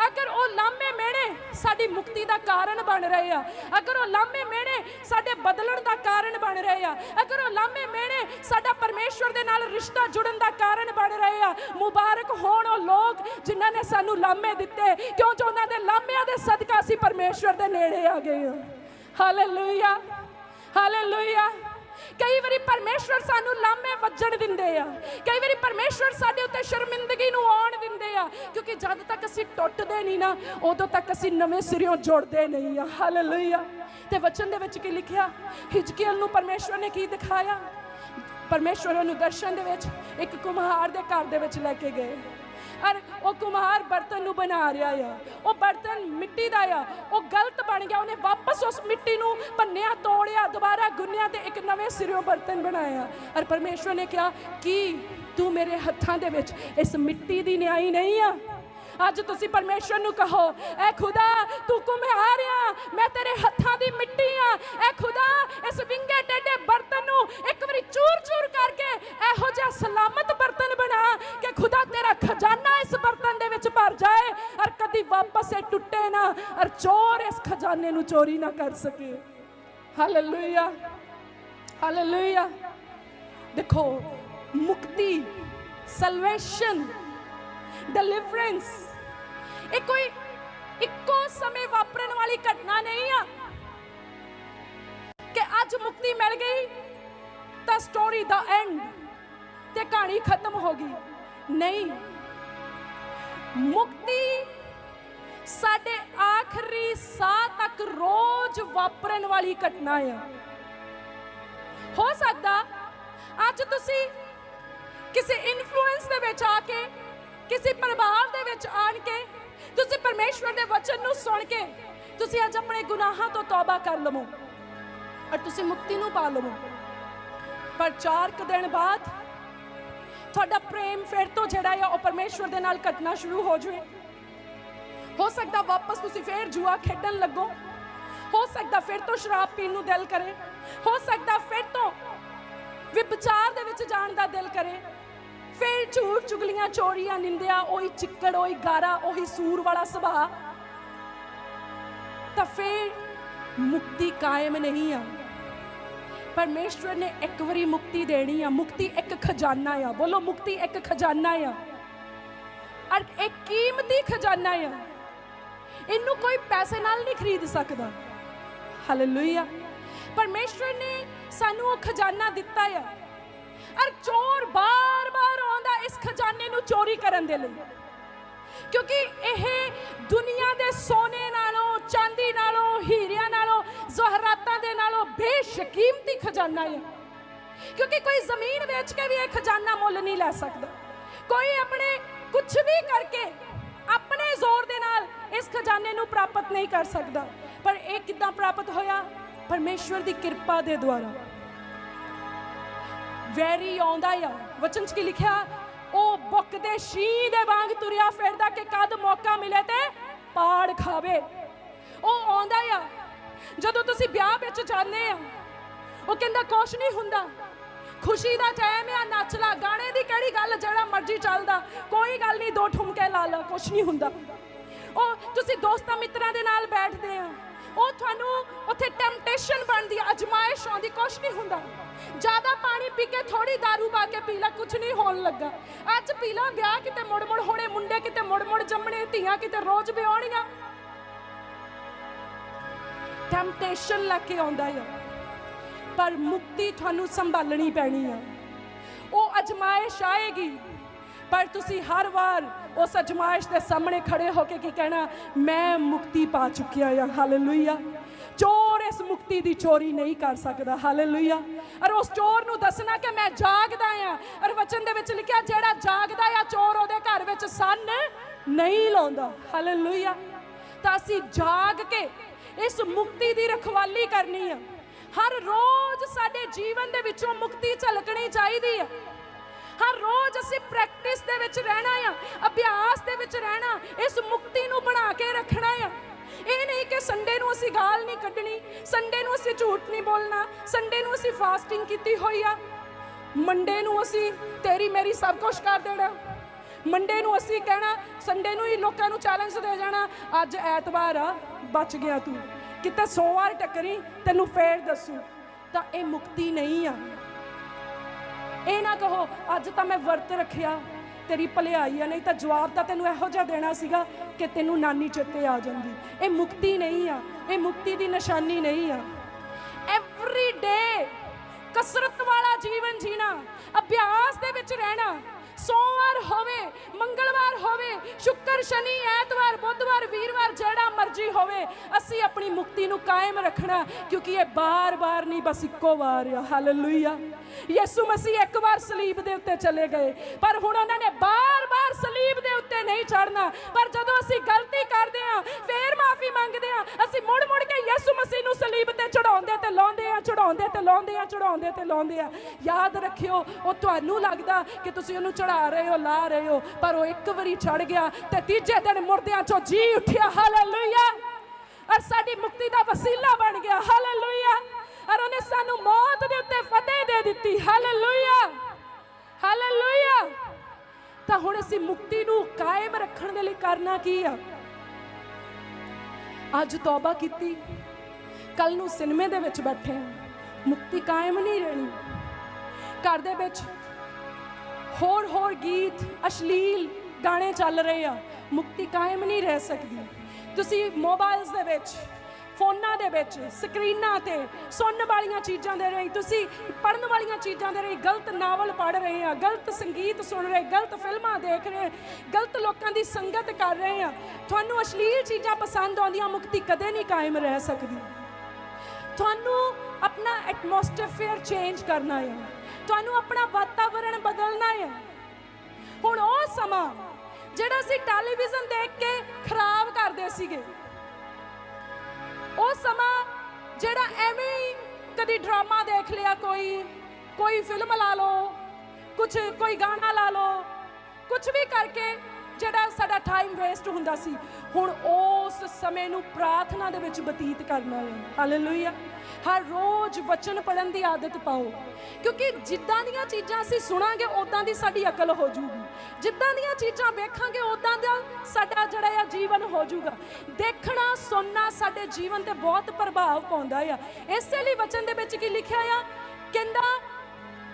ਅਗਰ ਉਹ ਲਾਮੇ ਮੇੜੇ ਸਾਡੀ ਮੁਕਤੀ ਦਾ ਕਾਰਨ ਬਣ ਰਹੇ ਆ, ਅਗਰ ਉਹ ਲਾਮੇ ਮੇੜੇ ਸਾਡੇ ਬਦਲਣ ਦਾ ਕਾਰਨ ਬਣ ਰਹੇ ਆ, ਅਗਰ ਉਹ ਲਾਮੇ ਮੇੜੇ ਸਾਡਾ ਪਰਮੇਸ਼ਵਰ ਦੇ ਨਾਲ ਰਿਸ਼ਤਾ ਜੁੜਨ ਦਾ ਕਾਰਨ ਬਣ ਰਹੇ ਆ, ਮੁਬਾਰਕ ਹੋਣ ਉਹ ਲੋਕ ਜਿਨ੍ਹਾਂ ਨੇ ਸਾਨੂੰ ਲਾਮੇ ਦਿੱਤੇ ਕਿਉਂਕਿ ਉਹਨਾਂ ਦੇ ਲਾਮਿਆਂ ਦੇ ਸਦਕਾ ਅਸੀਂ ਪਰਮੇਸ਼ਵਰ ਦੇ ਨੇੜੇ ਆ ਗਏ ਹਾਂ। ਹਾਲੇਲੂਇਆ ਹਾਲੇਲੂਇਆ ਕਈ ਵਾਰੀ ਪਰਮੇਸ਼ਵਰ ਸਾਨੂੰ ਲਾਮੇ ਵੱਜਣ ਦਿੰਦੇ ਆ। ਕਈ ਵਾਰੀ ਪਰਮੇਸ਼ਵਰ ਸਾਡੇ ਉੱਤੇ ਸ਼ਰਮਿੰਦਗੀ ਨੂੰ ਆਉਣ ਦਿੰਦੇ ਆ। ਕਿਉਂਕਿ ਜਦ ਤੱਕ ਅਸੀਂ ਟੁੱਟਦੇ ਨਹੀਂ ਨਾ, ਉਦੋਂ ਤੱਕ ਅਸੀਂ ਨਵੇਂ ਸਿਰਿਓਂ ਜੁੜਦੇ ਨਹੀਂ ਆ। ਹਾਲੇਲੂਇਆ ਤੇ ਵਚਨ ਦੇ ਵਿੱਚ ਕੀ ਲਿਖਿਆ? ਹਿਜਕੀਲ ਨੂੰ ਪਰਮੇਸ਼ਵਰ ਨੇ ਕੀ ਦਿਖਾਇਆ? ਪਰਮੇਸ਼ਵਰ ਨੂੰ ਦਰਸ਼ਨ ਦੇ ਵਿੱਚ ਇੱਕ ਕੁਮਹਾਰ ਦੇ ਘਰ ਦੇ ਵਿੱਚ ਲੈ ਕੇ ਗਏ। ਔਰ ਉਹ ਕੁਮਾਰ ਬਰਤਨ ਨੂੰ ਬਣਾ ਰਿਹਾ ਆ। ਉਹ ਬਰਤਨ ਮਿੱਟੀ ਦਾ ਆ। ਉਹ ਗਲਤ ਬਣ ਗਿਆ। ਉਹਨੇ ਵਾਪਸ ਉਸ ਮਿੱਟੀ ਨੂੰ ਭੰਨਿਆ, ਤੋੜਿਆ, ਦੁਬਾਰਾ ਗੁੰਨਿਆ ਤੇ ਇੱਕ ਨਵੇਂ ਸਿਰਿਓਂ ਬਰਤਨ ਬਣਾਇਆ। ਔਰ ਪਰਮੇਸ਼ਵਰ ਨੇ ਕਿਹਾ, ਕਿ ਤੂੰ ਮੇਰੇ ਹੱਥਾਂ ਦੇ ਵਿੱਚ ਇਸ ਮਿੱਟੀ ਦੀ ਨਿਆਈ ਨਹੀਂ ਆ? ਅੱਜ ਤੁਸੀਂ ਪਰਮੇਸ਼ਵਰ ਨੂੰ ਕਹੋ, ਐ ਖੁਦਾ, ਤੂੰ ਕੁਮਹਾਰਿਆ ਮੈਂ ਤੇਰੇ ਹੱਥਾਂ ਦੀ ਮਿੱਟੀ ਆ। ਐ ਖੁਦਾ, ਇਸ ਵਿੰਗੇ ਟੇਡੇ ਬਰਤਨ ਨੂੰ ਇੱਕ ਵਾਰੀ ਚੂਰ-ਚੂਰ ਕਰਕੇ ਇਹੋ ਜਿਹਾ ਸਲਾਮਤ ਬਰਤਨ ਬਣਾ ਕਿ ਖੁਦਾ ਤੇਰਾ ਖਜ਼ਾਨਾ ਇਸ ਬਰਤਨ ਦੇ ਵਿੱਚ ਭਰ ਜਾਏ ਔਰ ਕਦੀ ਵਾਪਸ ਇਹ ਟੁੱਟੇ ਨਾ ਔਰ ਚੋਰ ਇਸ ਖਜ਼ਾਨੇ ਨੂੰ ਚੋਰੀ ਨਾ ਕਰ ਸਕੇ। ਹਾਲੇਲੂਇਆ ਹਾਲੇਲੂਇਆ ਦੇਖੋ, ਮੁਕਤੀ ਸਲਵੇਸ਼ਨ ਡਿਲੀਵਰੈਂਸ ਇਹ ਕੋਈ ਇੱਕੋ ਸਮੇਂ ਵਾਪਰਨ ਵਾਲੀ ਘਟਨਾ ਨਹੀਂ ਆ ਕਿ ਅੱਜ ਮੁਕਤੀ ਮਿਲ ਗਈ ਤਾਂ ਸਟੋਰੀ ਦਾ ਐਂਡ ਤੇ ਕਹਾਣੀ ਖਤਮ ਹੋ ਗਈ। ਨਹੀਂ। ਮੁਕਤੀ ਸਾਡੇ ਆਖਰੀ ਸਾਹ ਤੱਕ ਰੋਜ਼ ਵਾਪਰਨ ਵਾਲੀ ਘਟਨਾ ਆ। ਹੋ ਸਕਦਾ ਅੱਜ ਤੁਸੀਂ ਕਿਸੇ ਇਨਫਲੂਐਂਸ ਦੇ ਵਿੱਚ ਆ ਕੇ ਕਿਸੇ ਪ੍ਰਭਾਵ ਦੇ ਵਿੱਚ ਆਣ ਕੇ, ਤੁਸੀਂ ਪਰਮੇਸ਼ਵਰ ਦੇ ਵਚਨ ਨੂੰ ਸੁਣ ਕੇ, ਤੁਸੀਂ ਅੱਜ ਆਪਣੇ ਗੁਨਾਹਾਂ ਤੋਂ ਤੌਬਾ ਕਰ ਲਵੋ ਔਰ ਤੁਸੀਂ ਮੁਕਤੀ ਨੂੰ ਪਾ ਲਵੋ। ਪਰ 4 ਕੁ ਦਿਨ ਬਾਅਦ ਤੁਹਾਡਾ ਪ੍ਰੇਮ ਫਿਰ ਤੋਂ ਜਿਹੜਾ ਆ, ਉਹ ਪਰਮੇਸ਼ਵਰ ਦੇ ਨਾਲ ਘਟਨਾ ਸ਼ੁਰੂ ਹੋ ਜਾਵੇ। ਹੋ ਸਕਦਾ ਵਾਪਸ ਤੁਸੀਂ ਫੇਰ ਜੂਆ ਖੇਡਣ ਲੱਗੋ। ਹੋ ਸਕਦਾ ਫਿਰ ਤੋਂ ਸ਼ਰਾਬ ਪੀਣ ਨੂੰ ਦਿਲ ਕਰੇ। ਹੋ ਸਕਦਾ ਫਿਰ ਤੋਂ ਵਿਭਚਾਰ ਦੇ ਵਿੱਚ ਜਾਣ ਦਾ ਦਿਲ ਕਰੇ। ਫਿਰ ਝੂਠ ਚੁਗਲੀਆਂ, ਚੋਰੀਆਂ, ਨਿੰਦਿਆ, ਉਹੀ ਚਿੱਕੜ, ਉਹੀ ਗਾਰਾ, ਉਹੀ ਸੂਰ ਵਾਲਾ ਸੁਭਾਅ। ਤਾਂ ਫਿਰ ਮੁਕਤੀ ਕਾਇਮ ਨਹੀਂ ਆ। ਪਰਮੇਸ਼ਵਰ ਨੇ ਇੱਕ ਵਾਰੀ ਮੁਕਤੀ ਦੇਣੀ ਆ। ਮੁਕਤੀ ਇੱਕ ਖਜ਼ਾਨਾ ਆ। ਬੋਲੋ, ਮੁਕਤੀ ਇੱਕ ਖਜ਼ਾਨਾ ਆ। ਔਰ ਇੱਕ ਕੀਮਤੀ ਖਜ਼ਾਨਾ ਆ। ਇਹਨੂੰ ਕੋਈ ਪੈਸੇ ਨਾਲ ਨਹੀਂ ਖਰੀਦ ਸਕਦਾ। ਹਾਲੇਲੂਇਆ ਪਰਮੇਸ਼ਵਰ ਨੇ ਸਾਨੂੰ ਉਹ ਖਜ਼ਾਨਾ ਦਿੱਤਾ ਆ। ਔਰ ਚੋਰ ਬਾਰ-ਬਾਰ ਆਉਂਦਾ ਇਸ ਖਜ਼ਾਨੇ ਨੂੰ ਚੋਰੀ ਕਰਨ ਦੇ ਲਈ। ਕਿਉਂਕਿ ਇਹ ਦੁਨੀਆ ਦੇ ਸੋਨੇ ਨਾਲੋਂ, ਚਾਂਦੀ ਨਾਲੋਂ, ਹੀਰਿਆਂ ਨਾਲੋਂ, ਜ਼ਹਰਾਤਾਂ ਦੇ ਨਾਲੋਂ ਬੇਸ਼ਕੀਮਤੀ ਖਜ਼ਾਨਾ ਹੈ ਕਿਉਂਕਿ ਕੋਈ ਜ਼ਮੀਨ ਵੇਚ ਕੇ ਵੀ ਇਹ ਖਜ਼ਾਨਾ ਮੁੱਲ ਨਹੀਂ ਲੈ ਸਕਦਾ। ਕੋਈ ਆਪਣੇ ਕੁਝ ਵੀ ਕਰਕੇ ਆਪਣੇ ਜ਼ੋਰ ਦੇ ਨਾਲ ਇਸ ਖਜ਼ਾਨੇ ਨੂੰ ਪ੍ਰਾਪਤ ਨਹੀਂ ਕਰ ਸਕਦਾ। ਪਰ ਇਹ ਕਿੱਦਾਂ ਪ੍ਰਾਪਤ ਹੋਇਆ? ਪਰਮੇਸ਼ਵਰ ਦੀ ਕਿਰਪਾ ਦੇ ਦੁਆਰਾ। ਵੈਰੀ ਆਉਂਦਾ ਆ। ਵਚਨ 'ਚ ਕੀ ਲਿਖਿਆ? ਉਹ ਬੁੱਕ ਦੇ ਸ਼ੀਂ ਦੇ ਵਾਂਗ ਤੁਰਿਆ ਫਿਰਦਾ ਕਿ ਕਦ ਮੌਕਾ ਮਿਲੇ ਤੇ ਪਾੜ ਖਾਵੇ। ਉਹ ਆਉਂਦਾ ਆ। ਜਦੋਂ ਤੁਸੀਂ ਵਿਆਹ ਵਿੱਚ ਜਾਂਦੇ ਆ, ਉਹ ਕਹਿੰਦਾ ਕੁਛ ਨਹੀਂ ਹੁੰਦਾ। ਖੁਸ਼ੀ ਦਾ ਟਾਈਮ ਆ, ਨੱਚ ਲਾ। ਗਾਣੇ ਦੀ ਕਿਹੜੀ ਗੱਲ, ਜਿਹੜਾ ਮਰਜ਼ੀ ਚੱਲਦਾ। ਕੋਈ ਗੱਲ ਨਹੀਂ, ਦੋ ਠੁਮਕੇ ਲਾ ਲਾ, ਕੁਛ ਨਹੀਂ ਹੁੰਦਾ। ਉਹ ਤੁਸੀਂ ਦੋਸਤਾਂ ਮਿੱਤਰਾਂ ਦੇ ਨਾਲ ਬੈਠਦੇ ਆ। ਉਹ ਤੁਹਾਨੂੰ ਉੱਥੇ ਟੈਂਪਟੇਸ਼ਨ ਬਣਦੀ ਅਜਮਾਇਸ਼ ਆਉਂਦੀ, ਕੁਛ ਨਹੀਂ ਹੁੰਦਾ। ਜ਼ਿਆਦਾ ਪਾਣੀ ਪੀ ਕੇ ਥੋੜੀ दारू ਪਾ ਕੇ ਪੀ ਲਾ ਨਹੀਂ ਹੋਣ ਲੱਗਾ। ਅੱਜ ਪੀ ਵਿਆਹ ਕਿਤੇ ਮੁੜ ਮੁੜ ਹੋਣੇ, ਮੁੰਡੇ ਕਿਤੇ ਮੁੜ ਮੁੜ ਜੰਮਣੇ, ਧੀਆਂ ਕਿਤੇ ਰੋਜ਼ ਵਿਆਹਣੀਆਂ। ਟੈਂਪਟੇਸ਼ਨ ਲੈ ਕੇ ਆਉਂਦਾ ਆ। ਪਰ ਮੁਕਤੀ ਤੁਹਾਨੂੰ ਸੰਭਾਲਣੀ ਪੈਣੀ ਆ। ਉਹ ਅਜਮਾਇਸ਼ ਆਏਗੀ, ਪਰ ਤੁਸੀਂ ਹਰ ਵਾਰ ਉਸ ਅਜਮਾਇਸ਼ ਦੇ ਸਾਹਮਣੇ ਖੜੇ ਹੋ ਕੇ ਕੀ ਕਹਿਣਾ, ਮੈਂ ਮੁਕਤੀ ਪਾ ਚੁੱਕਿਆ ਆ ਹਾਲੇਲੂਇਆ ਚੋਰ ਇਸ ਮੁਕਤੀ ਦੀ ਚੋਰੀ ਨਹੀਂ ਕਰ ਸਕਦਾ। ਹਾਲੇਲੂਇਆ ਔਰ ਉਸ ਚੋਰ ਨੂੰ ਦੱਸਣਾ ਕਿ ਮੈਂ ਜਾਗਦਾ ਆ ਔਰ ਵਚਨ ਦੇ ਵਿੱਚ ਲਿਖਿਆ, ਜਿਹੜਾ ਜਾਗਦਾ ਆ ਚੋਰ ਉਹਦੇ ਘਰ ਵਿੱਚ ਸੰਨ ਨਹੀਂ ਲਾਉਂਦਾ। ਹਾਲੇਲੂਇਆ ਤਾਂ ਅਸੀਂ ਜਾਗ ਕੇ ਇਸ ਮੁਕਤੀ ਦੀ ਰਖਵਾਲੀ ਕਰਨੀ ਆ। ਹਰ ਰੋਜ਼ ਸਾਡੇ ਜੀਵਨ ਦੇ ਵਿੱਚੋਂ ਮੁਕਤੀ ਝਲਕਣੀ ਚਾਹੀਦੀ ਆ। ਹਰ ਰੋਜ਼ ਅਸੀਂ ਪ੍ਰੈਕਟਿਸ ਦੇ ਵਿੱਚ ਰਹਿਣਾ ਆ, ਅਭਿਆਸ ਦੇ ਵਿੱਚ ਰਹਿਣਾ, ਇਸ ਮੁਕਤੀ ਅਸੀਂ ਗਾਲ ਨਹੀਂ ਕੱਢਣੀ ਸੰਡੇ ਨੂੰ ਅਸੀਂ ਝੂਠ ਨਹੀਂ ਬੋਲਣਾ ਸੰਡੇ ਨੂੰ ਅਸੀਂ ਫਾਸਟਿੰਗ ਕੀਤੀ ਹੋਈ ਆ। ਮੰਡੇ ਨੂੰ ਅਸੀਂ ਤੇਰੀ ਮੇਰੀ ਸਭ ਕੁਝ ਕਰ ਦੇਣਾ। ਮੰਡੇ ਨੂੰ ਅਸੀਂ ਕਹਿਣਾ ਸੰਡੇ ਨੂੰ ਹੀ ਲੋਕਾਂ ਨੂੰ ਚੈਲੰਜ ਦੇ ਜਾਣਾ, ਅੱਜ ਐਤਵਾਰ ਆ, ਬਚ ਗਿਆ ਤੂੰ। ਕਿਤੇ ਸੋਮਵਾਰ ਟੱਕਰੀ, ਤੈਨੂੰ ਫੇਰ ਦੱਸੂ। ਤਾਂ ਇਹ ਮੁਕਤੀ ਨਹੀਂ ਆ। ਇਹ ਨਾ ਕਹੋ, ਅੱਜ ਤਾਂ ਮੈਂ ਵਰਤ ਰੱਖਿਆ। ਤੇਰੀ ਭਲਾਈ ਆ, ਨਹੀਂ ਤਾਂ ਜਵਾਬ ਤਾਂ ਤੈਨੂੰ ਇਹੋ ਜਿਹਾ ਦੇਣਾ ਸੀਗਾ ਕਿ ਤੈਨੂੰ ਨਾਨੀ ਚੇਤੇ ਆ ਜਾਂਦੀ। ਇਹ ਮੁਕਤੀ ਨਹੀਂ ਆ, ਇਹ ਮੁਕਤੀ ਦੀ ਨਿਸ਼ਾਨੀ ਨਹੀਂ ਆ। ਐਵਰੀ ਡੇ ਕਸਰਤ ਵਾਲਾ ਜੀਵਨ ਜੀਣਾ, ਅਭਿਆਸ ਦੇ ਵਿੱਚ ਰਹਿਣਾ ਸੋਮਵਾਰ ਹੋਵੇ, ਮੰਗਲਵਾਰ ਹੋਵੇ, ਸ਼ੁੱਕਰ, ਸ਼ਨੀ, ਐਤਵਾਰ, ਬੁੱਧਵਾਰ, ਵੀਰਵਾਰ, ਜਿਹੜਾ ਮਰਜ਼ੀ ਹੋਵੇ, ਅਸੀਂ ਆਪਣੀ ਮੁਕਤੀ ਨੂੰ ਕਾਇਮ ਰੱਖਣਾ ਕਿਉਂਕਿ ਇਹ ਬਾਰ-ਬਾਰ ਨਹੀਂ, ਬਸ ਇੱਕੋ ਵਾਰ ਆ। ਹਾਲੇਲੂਇਆ ਯਿਸੂ ਮਸੀਹ ਇੱਕ ਵਾਰ ਸਲੀਬ ਦੇ ਉੱਤੇ ਚਲੇ ਗਏ, ਪਰ ਹੁਣ ਉਹਨਾਂ ਨੇ ਬਾਰ-ਬਾਰ ਸਲੀਬ ਉੱਤੇ ਨਹੀਂ ਚੜਨਾ ਪਰ ਜਦੋਂ ਅਸੀਂ ਗਲਤੀ ਕਰਦੇ ਆ ਫੇਰ ਮਾਫੀ ਮੰਗਦੇ ਆ ਅਸੀਂ ਮੁੜ-ਮੁੜ ਕੇ ਯਿਸੂ ਮਸੀਹ ਨੂੰ ਸਲੀਬ ਤੇ ਚੜਾਉਂਦੇ ਤੇ ਲਾਉਂਦੇ ਆ ਚੜਾਉਂਦੇ ਤੇ ਲਾਉਂਦੇ ਆ ਚੜਾਉਂਦੇ ਤੇ ਲਾਉਂਦੇ ਆ ਯਾਦ ਰੱਖਿਓ, ਉਹ ਤੁਹਾਨੂੰ ਲੱਗਦਾ ਕਿ ਤੁਸੀਂ ਉਹਨੂੰ ਚੜਾ ਰਹੇ ਹੋ, ਲਾ ਰਹੇ ਹੋ, ਪਰ ਉਹ ਇੱਕ ਵਾਰੀ ਚੜ ਗਿਆ ਤੇ ਤੀਜੇ ਦਿਨ ਮੁਰਦਿਆਂ ਚੋਂ ਜੀ ਉੱਠਿਆ। ਹਾਲੇਲੂਇਆ ਔਰ ਸਾਡੀ ਮੁਕਤੀ ਦਾ ਵਸੀਲਾ ਬਣ ਗਿਆ। ਹਾਲੇਲੂਇਆ ਔਰ ਉਹਨੇ ਸਾਨੂੰ ਮੌਤ ਦੇ ਉੱਤੇ ਫਤਿਹ ਦੇ ਦਿੱਤੀ। ਹਾਲੇਲੂਇਆ ਹਾਲੇਲੂਇਆ ਤਾਂ ਹੁਣ ਅਸੀਂ ਮੁਕਤੀ ਨੂੰ ਕਾਇਮ ਰੱਖਣ ਦੇ ਲਈ ਕਰਨਾ ਕੀ ਆ? ਅੱਜ ਤੌਬਾ ਕੀਤੀ। ਕੱਲ ਨੂੰ ਸਿਨੇਮੇ ਦੇ ਵਿੱਚ ਬੈਠੇ ਹਾਂ। ਮੁਕਤੀ ਕਾਇਮ ਨਹੀਂ ਰਹਿਣੀ। ਘਰ ਦੇ ਵਿੱਚ ਹੋਰ ਹੋਰ ਗੀਤ, ਅਸ਼ਲੀਲ ਗਾਣੇ ਚੱਲ ਰਹੇ ਆ। ਮੁਕਤੀ ਕਾਇਮ ਨਹੀਂ ਰਹਿ ਸਕਦੀ। ਤੁਸੀਂ ਮੋਬਾਈਲਸ ਦੇ ਵਿੱਚ ਫੋਨਾਂ ਦੇ ਵਿੱਚ, ਸਕਰੀਨਾਂ ਤੇ, ਸੁਣਨ ਵਾਲੀਆਂ ਚੀਜ਼ਾਂ ਦੇ ਰਹੀ, ਤੁਸੀਂ ਪੜਨ ਵਾਲੀਆਂ ਚੀਜ਼ਾਂ ਦੇ ਰਹੀ ਗਲਤ ਨਾਵਲ ਪੜ ਰਹੇ ਆ ਗਲਤ ਸੰਗੀਤ ਸੁਣ ਰਹੇ, ਗਲਤ ਫਿਲਮਾਂ ਦੇਖ ਰਹੇ, ਗਲਤ ਲੋਕਾਂ ਦੀ ਸੰਗਤ ਕਰ ਰਹੇ ਆ ਤੁਹਾਨੂੰ ਅਸ਼ਲੀਲ ਚੀਜ਼ਾਂ ਪਸੰਦ ਆਉਂਦੀਆਂ, ਮੁਕਤੀ ਕਦੇ ਨਹੀਂ ਕਾਇਮ ਰਹਿ ਸਕਦੀ। ਤੁਹਾਨੂੰ ਆਪਣਾ ਐਟਮੋਸਫੇਅਰ ਚੇਂਜ ਕਰਨਾ ਹੈ। ਤੁਹਾਨੂੰ ਆਪਣਾ ਵਾਤਾਵਰਣ ਬਦਲਣਾ ਹੈ। ਹੁਣ ਉਹ ਸਮਾਂ, ਜਿਹੜਾ ਅਸੀਂ ਟੈਲੀਵਿਜ਼ਨ ਦੇਖ ਕੇ ਖਰਾਬ ਕਰਦੇ ਸੀਗੇ ਉਹ ਸਮਾਂ ਜਿਹੜਾ ਐਵੇਂ ਹੀ ਕਦੀ ਡਰਾਮਾ ਦੇਖ ਲਿਆ ਕੋਈ ਕੋਈ ਫਿਲਮ ਲਾ ਲਓ ਕੁਝ ਕੋਈ ਗਾਣਾ ਲਾ ਲਓ ਕੁਝ ਵੀ ਕਰਕੇ ਜਿਹੜਾ ਸਾਡਾ ਟਾਈਮ ਵੇਸਟ ਹੁੰਦਾ ਸੀ, ਹੁਣ ਉਸ ਸਮੇਂ ਨੂੰ ਪ੍ਰਾਰਥਨਾ ਦੇ ਵਿੱਚ ਬਤੀਤ ਕਰਨਾ ਹੈ। ਹਾਲੇਲੂਇਆ ਹਰ ਰੋਜ਼ ਵਚਨ ਪੜਨ ਦੀ ਆਦਤ ਪਾਓ, ਕਿਉਂਕਿ ਜਿੱਦਾਂ ਦੀਆਂ ਚੀਜ਼ਾਂ ਅਸੀਂ ਸੁਣਾਂਗੇ ਉਦਾਂ ਦੀ ਸਾਡੀ ਅਕਲ ਹੋ ਜੂਗੀ। ਜਿੱਦਾਂ ਦੀਆਂ ਚੀਜ਼ਾਂ ਵੇਖਾਂਗੇ ਉਦਾਂ ਦਾ ਸਾਡਾ ਜਿਹੜਾ ਆ ਜੀਵਨ ਹੋ ਜਾਊਗਾ। ਦੇਖਣਾ, ਸੁਣਨਾ ਸਾਡੇ ਜੀਵਨ ਤੇ ਬਹੁਤ ਪ੍ਰਭਾਵ ਪਾਉਂਦਾ ਆ। ਇਸੇ ਲਈ ਵਚਨ ਦੇ ਵਿੱਚ ਕੀ ਲਿਖਿਆ ਆ? ਕਹਿੰਦਾ,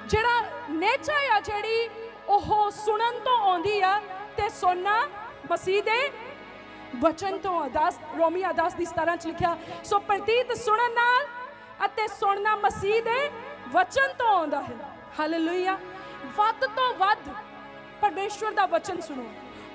ਜਿਹੜਾ ਨੇਚਰ ਆ ਜਿਹੜੀ, ਉਹ ਸੁਣਨ ਤੋਂ ਆਉਂਦੀ ਆ ਤੇ ਸੁਣਨਾ ਮਸੀਹ ਦੇ ਵਚਨ ਤੋਂ ਆ। ਦਸ ਰੋਮੀਆ 10 ਦੀ 17 ਚ ਲਿਖਿਆ, ਸੋ ਪ੍ਰਤੀਤ ਸੁਣਨ ਨਾਲ ਅਤੇ ਸੁਣਨਾ ਮਸੀਹ ਦੇ ਵਚਨ ਤੋਂ ਆਉਂਦਾ ਹੈ। ਹਾਲੇਲੂਇਆ ਵੱਧ ਤੋਂ ਵੱਧ ਪਰਮੇਸ਼ਵਰ ਦਾ ਵਚਨ ਸੁਣੋ।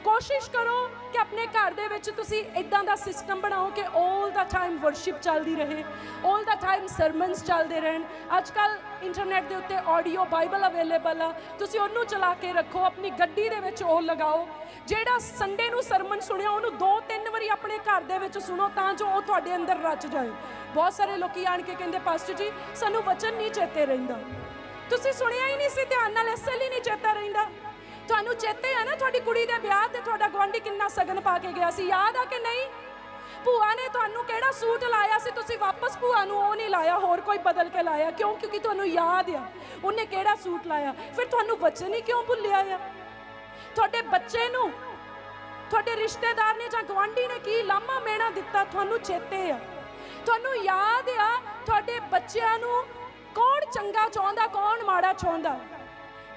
ਕੋਸ਼ਿਸ਼ ਕਰੋ ਕਿ ਆਪਣੇ ਘਰ ਦੇ ਵਿੱਚ ਤੁਸੀਂ ਇਦਾਂ ਦਾ ਸਿਸਟਮ ਬਣਾਓ ਕਿ 올 ਦਾ ਟਾਈਮ ਵਰਸ਼ਿਪ ਚੱਲਦੀ ਰਹੇ 올 ਦਾ ਟਾਈਮ ਸਰਮਨਸ ਚੱਲਦੇ ਰਹਿਣ। ਅੱਜ ਕੱਲ ਇੰਟਰਨੈਟ ਦੇ ਉੱਤੇ ਆਡੀਓ ਬਾਈਬਲ ਅਵੇਲੇਬਲ ਆ, ਤੁਸੀਂ ਉਹਨੂੰ ਚਲਾ ਕੇ ਰੱਖੋ, ਆਪਣੀ ਗੱਡੀ ਦੇ ਵਿੱਚ ਉਹ ਲਗਾਓ। ਜਿਹੜਾ ਸੰਡੇ ਨੂੰ ਸਰਮਨ ਸੁਣਿਆ, ਉਹਨੂੰ ਦੋ ਤਿੰਨ ਵਾਰੀ ਆਪਣੇ ਘਰ ਦੇ ਵਿੱਚ ਸੁਣੋ ਤਾਂ ਜੋ ਉਹ ਤੁਹਾਡੇ ਅੰਦਰ ਰਚ ਜਾਏ। ਬਹੁਤ ਸਾਰੇ ਲੋਕੀ ਆਣ ਕੇ ਕਹਿੰਦੇ ਪਾਸਟਰ ਜੀ, ਸਾਨੂੰ ਵਚਨ ਨਹੀਂ ਚੇਤੇ ਰਹਿੰਦਾ। ਤੁਸੀਂ ਸੁਣਿਆ ਹੀ ਨਹੀਂ ਸੀ ਧਿਆਨ ਨਾਲ ਇਸ ਲਈ ਨਹੀਂ ਚੇਤਾ ਰਹਿੰਦਾ। ਤੁਹਾਨੂੰ ਚੇਤੇ ਆ ਨਾ ਤੁਹਾਡੀ ਕੁੜੀ ਦੇ ਵਿਆਹ ਤੇ ਤੁਹਾਡਾ ਗਵਾਂਢੀ ਕਿੰਨਾ ਸਗਨ ਪਾ ਕੇ ਗਿਆ ਸੀ, ਯਾਦ ਆ ਕਿ ਨਹੀਂ? ਭੂਆ ਨੇ ਤੁਹਾਨੂੰ ਕਿਹੜਾ ਸੂਟ ਲਾਇਆ ਸੀ, ਤੁਸੀਂ ਵਾਪਸ ਭੂਆ ਨੂੰ ਉਹ ਨਹੀਂ ਲਾਇਆ, ਹੋਰ ਕੋਈ ਬਦਲ ਕੇ ਲਾਇਆ? ਕਿਉਂ? ਕਿਉਂਕਿ ਤੁਹਾਨੂੰ ਯਾਦ ਆ, ਉਹਨੇ ਕਿਹੜਾ ਸੂਟ ਲਾਇਆ? ਫਿਰ ਤੁਹਾਨੂੰ ਵਚਨ ਹੀ ਕਿਉਂ ਭੁੱਲਿਆ ਆ? ਤੁਹਾਡੇ ਬੱਚੇ ਨੂੰ, ਤੁਹਾਡੇ ਰਿਸ਼ਤੇਦਾਰ ਨੇ ਜਾਂ ਗਵਾਂਢੀ ਨੇ ਕੀ ਲਾਮਾ ਮੇਣਾ ਦਿੱਤਾ? ਤੁਹਾਨੂੰ ਚੇਤੇ ਆ। ਤੁਹਾਨੂੰ ਯਾਦ ਆ, ਤੁਹਾਡੇ ਬੱਚਿਆਂ ਨੂੰ ਕੌਣ ਚੰਗਾ ਚਾਹੁੰਦਾ, ਕੌਣ ਮਾੜਾ ਚਾਹੁੰਦਾ?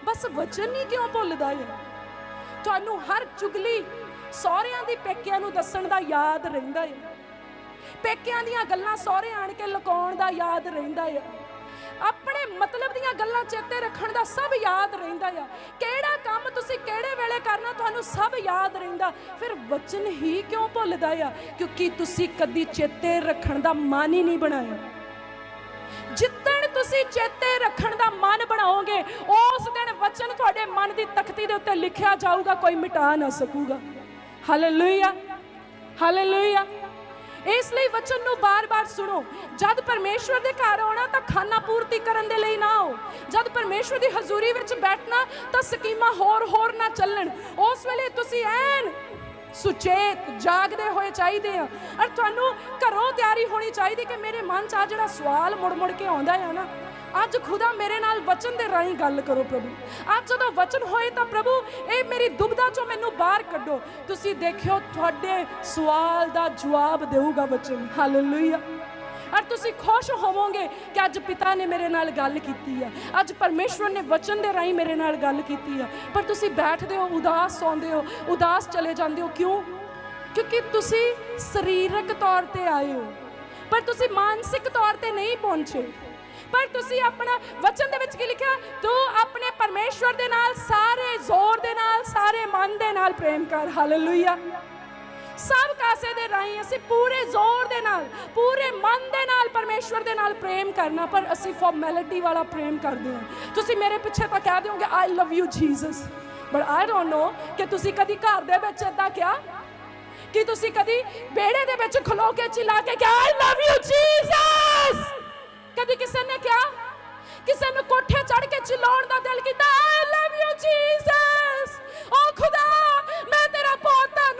ਬਸ ਵਚਨ ਹੀ ਕਿਉਂ ਭੁੱਲਦਾ ਏ? ਤੁਹਾਨੂੰ ਹਰ ਚੁਗਲੀ ਸਹੁਰਿਆਂ ਦੀ ਪੇਕਿਆਂ ਨੂੰ ਦੱਸਣ ਦਾ ਯਾਦ ਰਹਿੰਦਾ ਏ। ਪੇਕਿਆਂ ਦੀਆਂ ਗੱਲਾਂ ਸਹੁਰੇ ਆਣ ਕੇ ਲੁਕਾਉਣ ਦਾ ਯਾਦ ਰਹਿੰਦਾ ਏ। ਆਪਣੇ ਮਤਲਬ ਦੀਆਂ ਗੱਲਾਂ ਚੇਤੇ ਰੱਖਣ ਦਾ ਸਭ ਯਾਦ ਰਹਿੰਦਾ ਆ ਕਿਹੜਾ ਕੰਮ ਤੁਸੀਂ ਕਿਹੜੇ ਵੇਲੇ ਕਰਨਾ ਤੁਹਾਨੂੰ ਸਭ ਯਾਦ ਰਹਿੰਦਾ। ਫਿਰ ਵਚਨ ਹੀ ਕਿਉਂ ਭੁੱਲਦਾ ਆ ਕਿਉਂਕਿ ਤੁਸੀਂ ਕਦੀ ਚੇਤੇ ਰੱਖਣ ਦਾ ਮਨ ਹੀ ਨਹੀਂ ਬਣਾਇਆ। ਜਿੱਦਣ ਤੁਸੀਂ ਚੇਤੇ ਰੱਖਣ ਦਾ ਮਨ ਬਣਾਓਗੇ, ਉਸ ਦਿਨ ਵਚਨ ਤੁਹਾਡੇ ਮਨ ਦੀ ਤਖਤੀ ਦੇ ਉੱਤੇ ਲਿਖਿਆ ਜਾਊਗਾ, ਕੋਈ ਮਿਟਾ ਨਾ ਸਕੂਗਾ। ਹਾਲੇਲੂਇਆ ਹਾਲੇਲੂਇਆ ਇਸ ਲਈ ਵਚਨ ਨੂੰ ਬਾਰ-ਬਾਰ ਸੁਣੋ। ਜਦ ਪਰਮੇਸ਼ਵਰ ਦੇ ਘਰ ਆਉਣਾ, ਤਾਂ ਖਾਨਾ ਪੂਰਤੀ ਕਰਨ ਦੇ ਲਈ ਨਾ ਆਓ। ਜਦ ਪਰਮੇਸ਼ਵਰ ਦੀ ਹਜ਼ੂਰੀ ਵਿੱਚ ਬੈਠਣਾ, ਤਾਂ ਸਕੀਮਾਂ ਹੋਰ-ਹੋਰ ਨਾ ਚੱਲਣ। ਉਸ ਵੇਲੇ ਤੁਸੀਂ ਐਨ ਸੁਚੇਤ, ਜਾਗਦੇ ਹੋਏ ਚਾਹੀਦੇ ਆ। ਔਰ ਤੁਹਾਨੂੰ ਘਰੋਂ ਤਿਆਰੀ ਹੋਣੀ ਚਾਹੀਦੀ ਕਿ ਮੇਰੇ ਮਨ 'ਚ ਆ ਜਿਹੜਾ ਸਵਾਲ ਮੁੜ-ਮੁੜ ਕੇ ਆਉਂਦਾ ਹੈ ਨਾ, ਅੱਜ ਖੁਦਾ ਮੇਰੇ ਨਾਲ ਵਚਨ ਦੇ ਰਾਹੀਂ ਗੱਲ ਕਰੋ ਪ੍ਰਭੂ। ਅੱਜ ਜਦੋਂ ਵਚਨ ਹੋਏ ਤਾਂ ਪ੍ਰਭੂ, ਇਹ ਮੇਰੀ ਦੁਬਦਾ ਚੋਂ ਮੈਨੂੰ ਬਾਹਰ ਕੱਢੋ। ਤੁਸੀਂ ਦੇਖਿਓ, ਤੁਹਾਡੇ ਸਵਾਲ ਦਾ ਜਵਾਬ ਦੇਊਗਾ ਵਚਨ। ਹਾਲੇਲੂਇਆ ਔਰ ਤੁਸੀਂ ਖੁਸ਼ ਹੋਵੋਗੇ ਕਿ ਅੱਜ ਪਿਤਾ ਨੇ ਮੇਰੇ ਨਾਲ ਗੱਲ ਕੀਤੀ ਆ। ਅੱਜ ਪਰਮੇਸ਼ਵਰ ਨੇ ਵਚਨ ਦੇ ਰਾਹੀਂ ਮੇਰੇ ਨਾਲ ਗੱਲ ਕੀਤੀ ਆ। ਪਰ ਤੁਸੀਂ ਬੈਠਦੇ ਹੋ, ਉਦਾਸ ਸੌਂਦੇ ਹੋ, ਉਦਾਸ ਚਲੇ ਜਾਂਦੇ ਹੋ। ਕਿਉਂ? ਕਿਉਂਕਿ ਤੁਸੀਂ ਸਰੀਰਕ ਤੌਰ ਤੇ ਆਏ ਹੋ। ਪਰ ਤੁਸੀਂ ਮਾਨਸਿਕ ਤੌਰ ਤੇ ਨਹੀਂ ਪਹੁੰਚੇ। ਪਰ ਤੁਸੀਂ ਆਪਣਾ ਵਚਨ ਦੇ ਵਿੱਚ ਕੀ ਲਿਖਿਆ? ਤੂੰ ਆਪਣੇ ਪਰਮੇਸ਼ਵਰ ਦੇ ਨਾਲ, ਸਾਰੇ ਜ਼ੋਰ ਦੇ ਨਾਲ, ਸਾਰੇ ਮਨ ਦੇ ਨਾਲ ਪ੍ਰੇਮ ਕਰ। ਹਾਲੇਲੂਇਆ ਸਭ ਕਾਸੇ ਦੇ ਰਾਹੀਂ ਅਸੀਂ ਪੂਰੇ ਜ਼ੋਰ ਦੇ ਨਾਲ, ਪੂਰੇ ਮਨ ਦੇ ਨਾਲ ਪਰਮੇਸ਼ਵਰ ਦੇ ਨਾਲ ਪ੍ਰੇਮ ਕਰਨਾ, ਪਰ ਅਸੀਂ ਫਾਰਮੈਲਿਟੀ ਵਾਲਾ ਪ੍ਰੇਮ ਕਰਦੇ ਹਾਂ। ਤੁਸੀਂ ਮੇਰੇ ਪਿੱਛੇ ਤਾਂ ਕਹਿ ਦਿਓਗੇ I love you Jesus but I don't know ਕਿ ਤੁਸੀਂ ਕਦੀ ਘਰ ਦੇ ਵਿੱਚ ਇਦਾਂ ਕਿਹਾ? ਕਿ ਤੁਸੀਂ ਕਦੀ ਵਿਹੜੇ ਦੇ ਵਿੱਚ ਖਲੋ ਕੇ ਚਿਲਾ ਕੇ ਕਿ ਆਈ ਲਵ ਯੂ ਜੀਸਸ ਕਦੀ ਕਿਸੇ ਨੇ ਕਿਹਾ? ਕਿਸੇ ਨੂੰ ਕੋਠੇ ਚੜ ਕੇ ਚਿਲਾਉਣ ਦਾ ਦਿਲ ਕੀਤਾ ਆਈ ਲਵ ਯੂ ਜੀਸਸ ਓ ਖੁਦਾ ਮੈਂ ਤੇਰਾ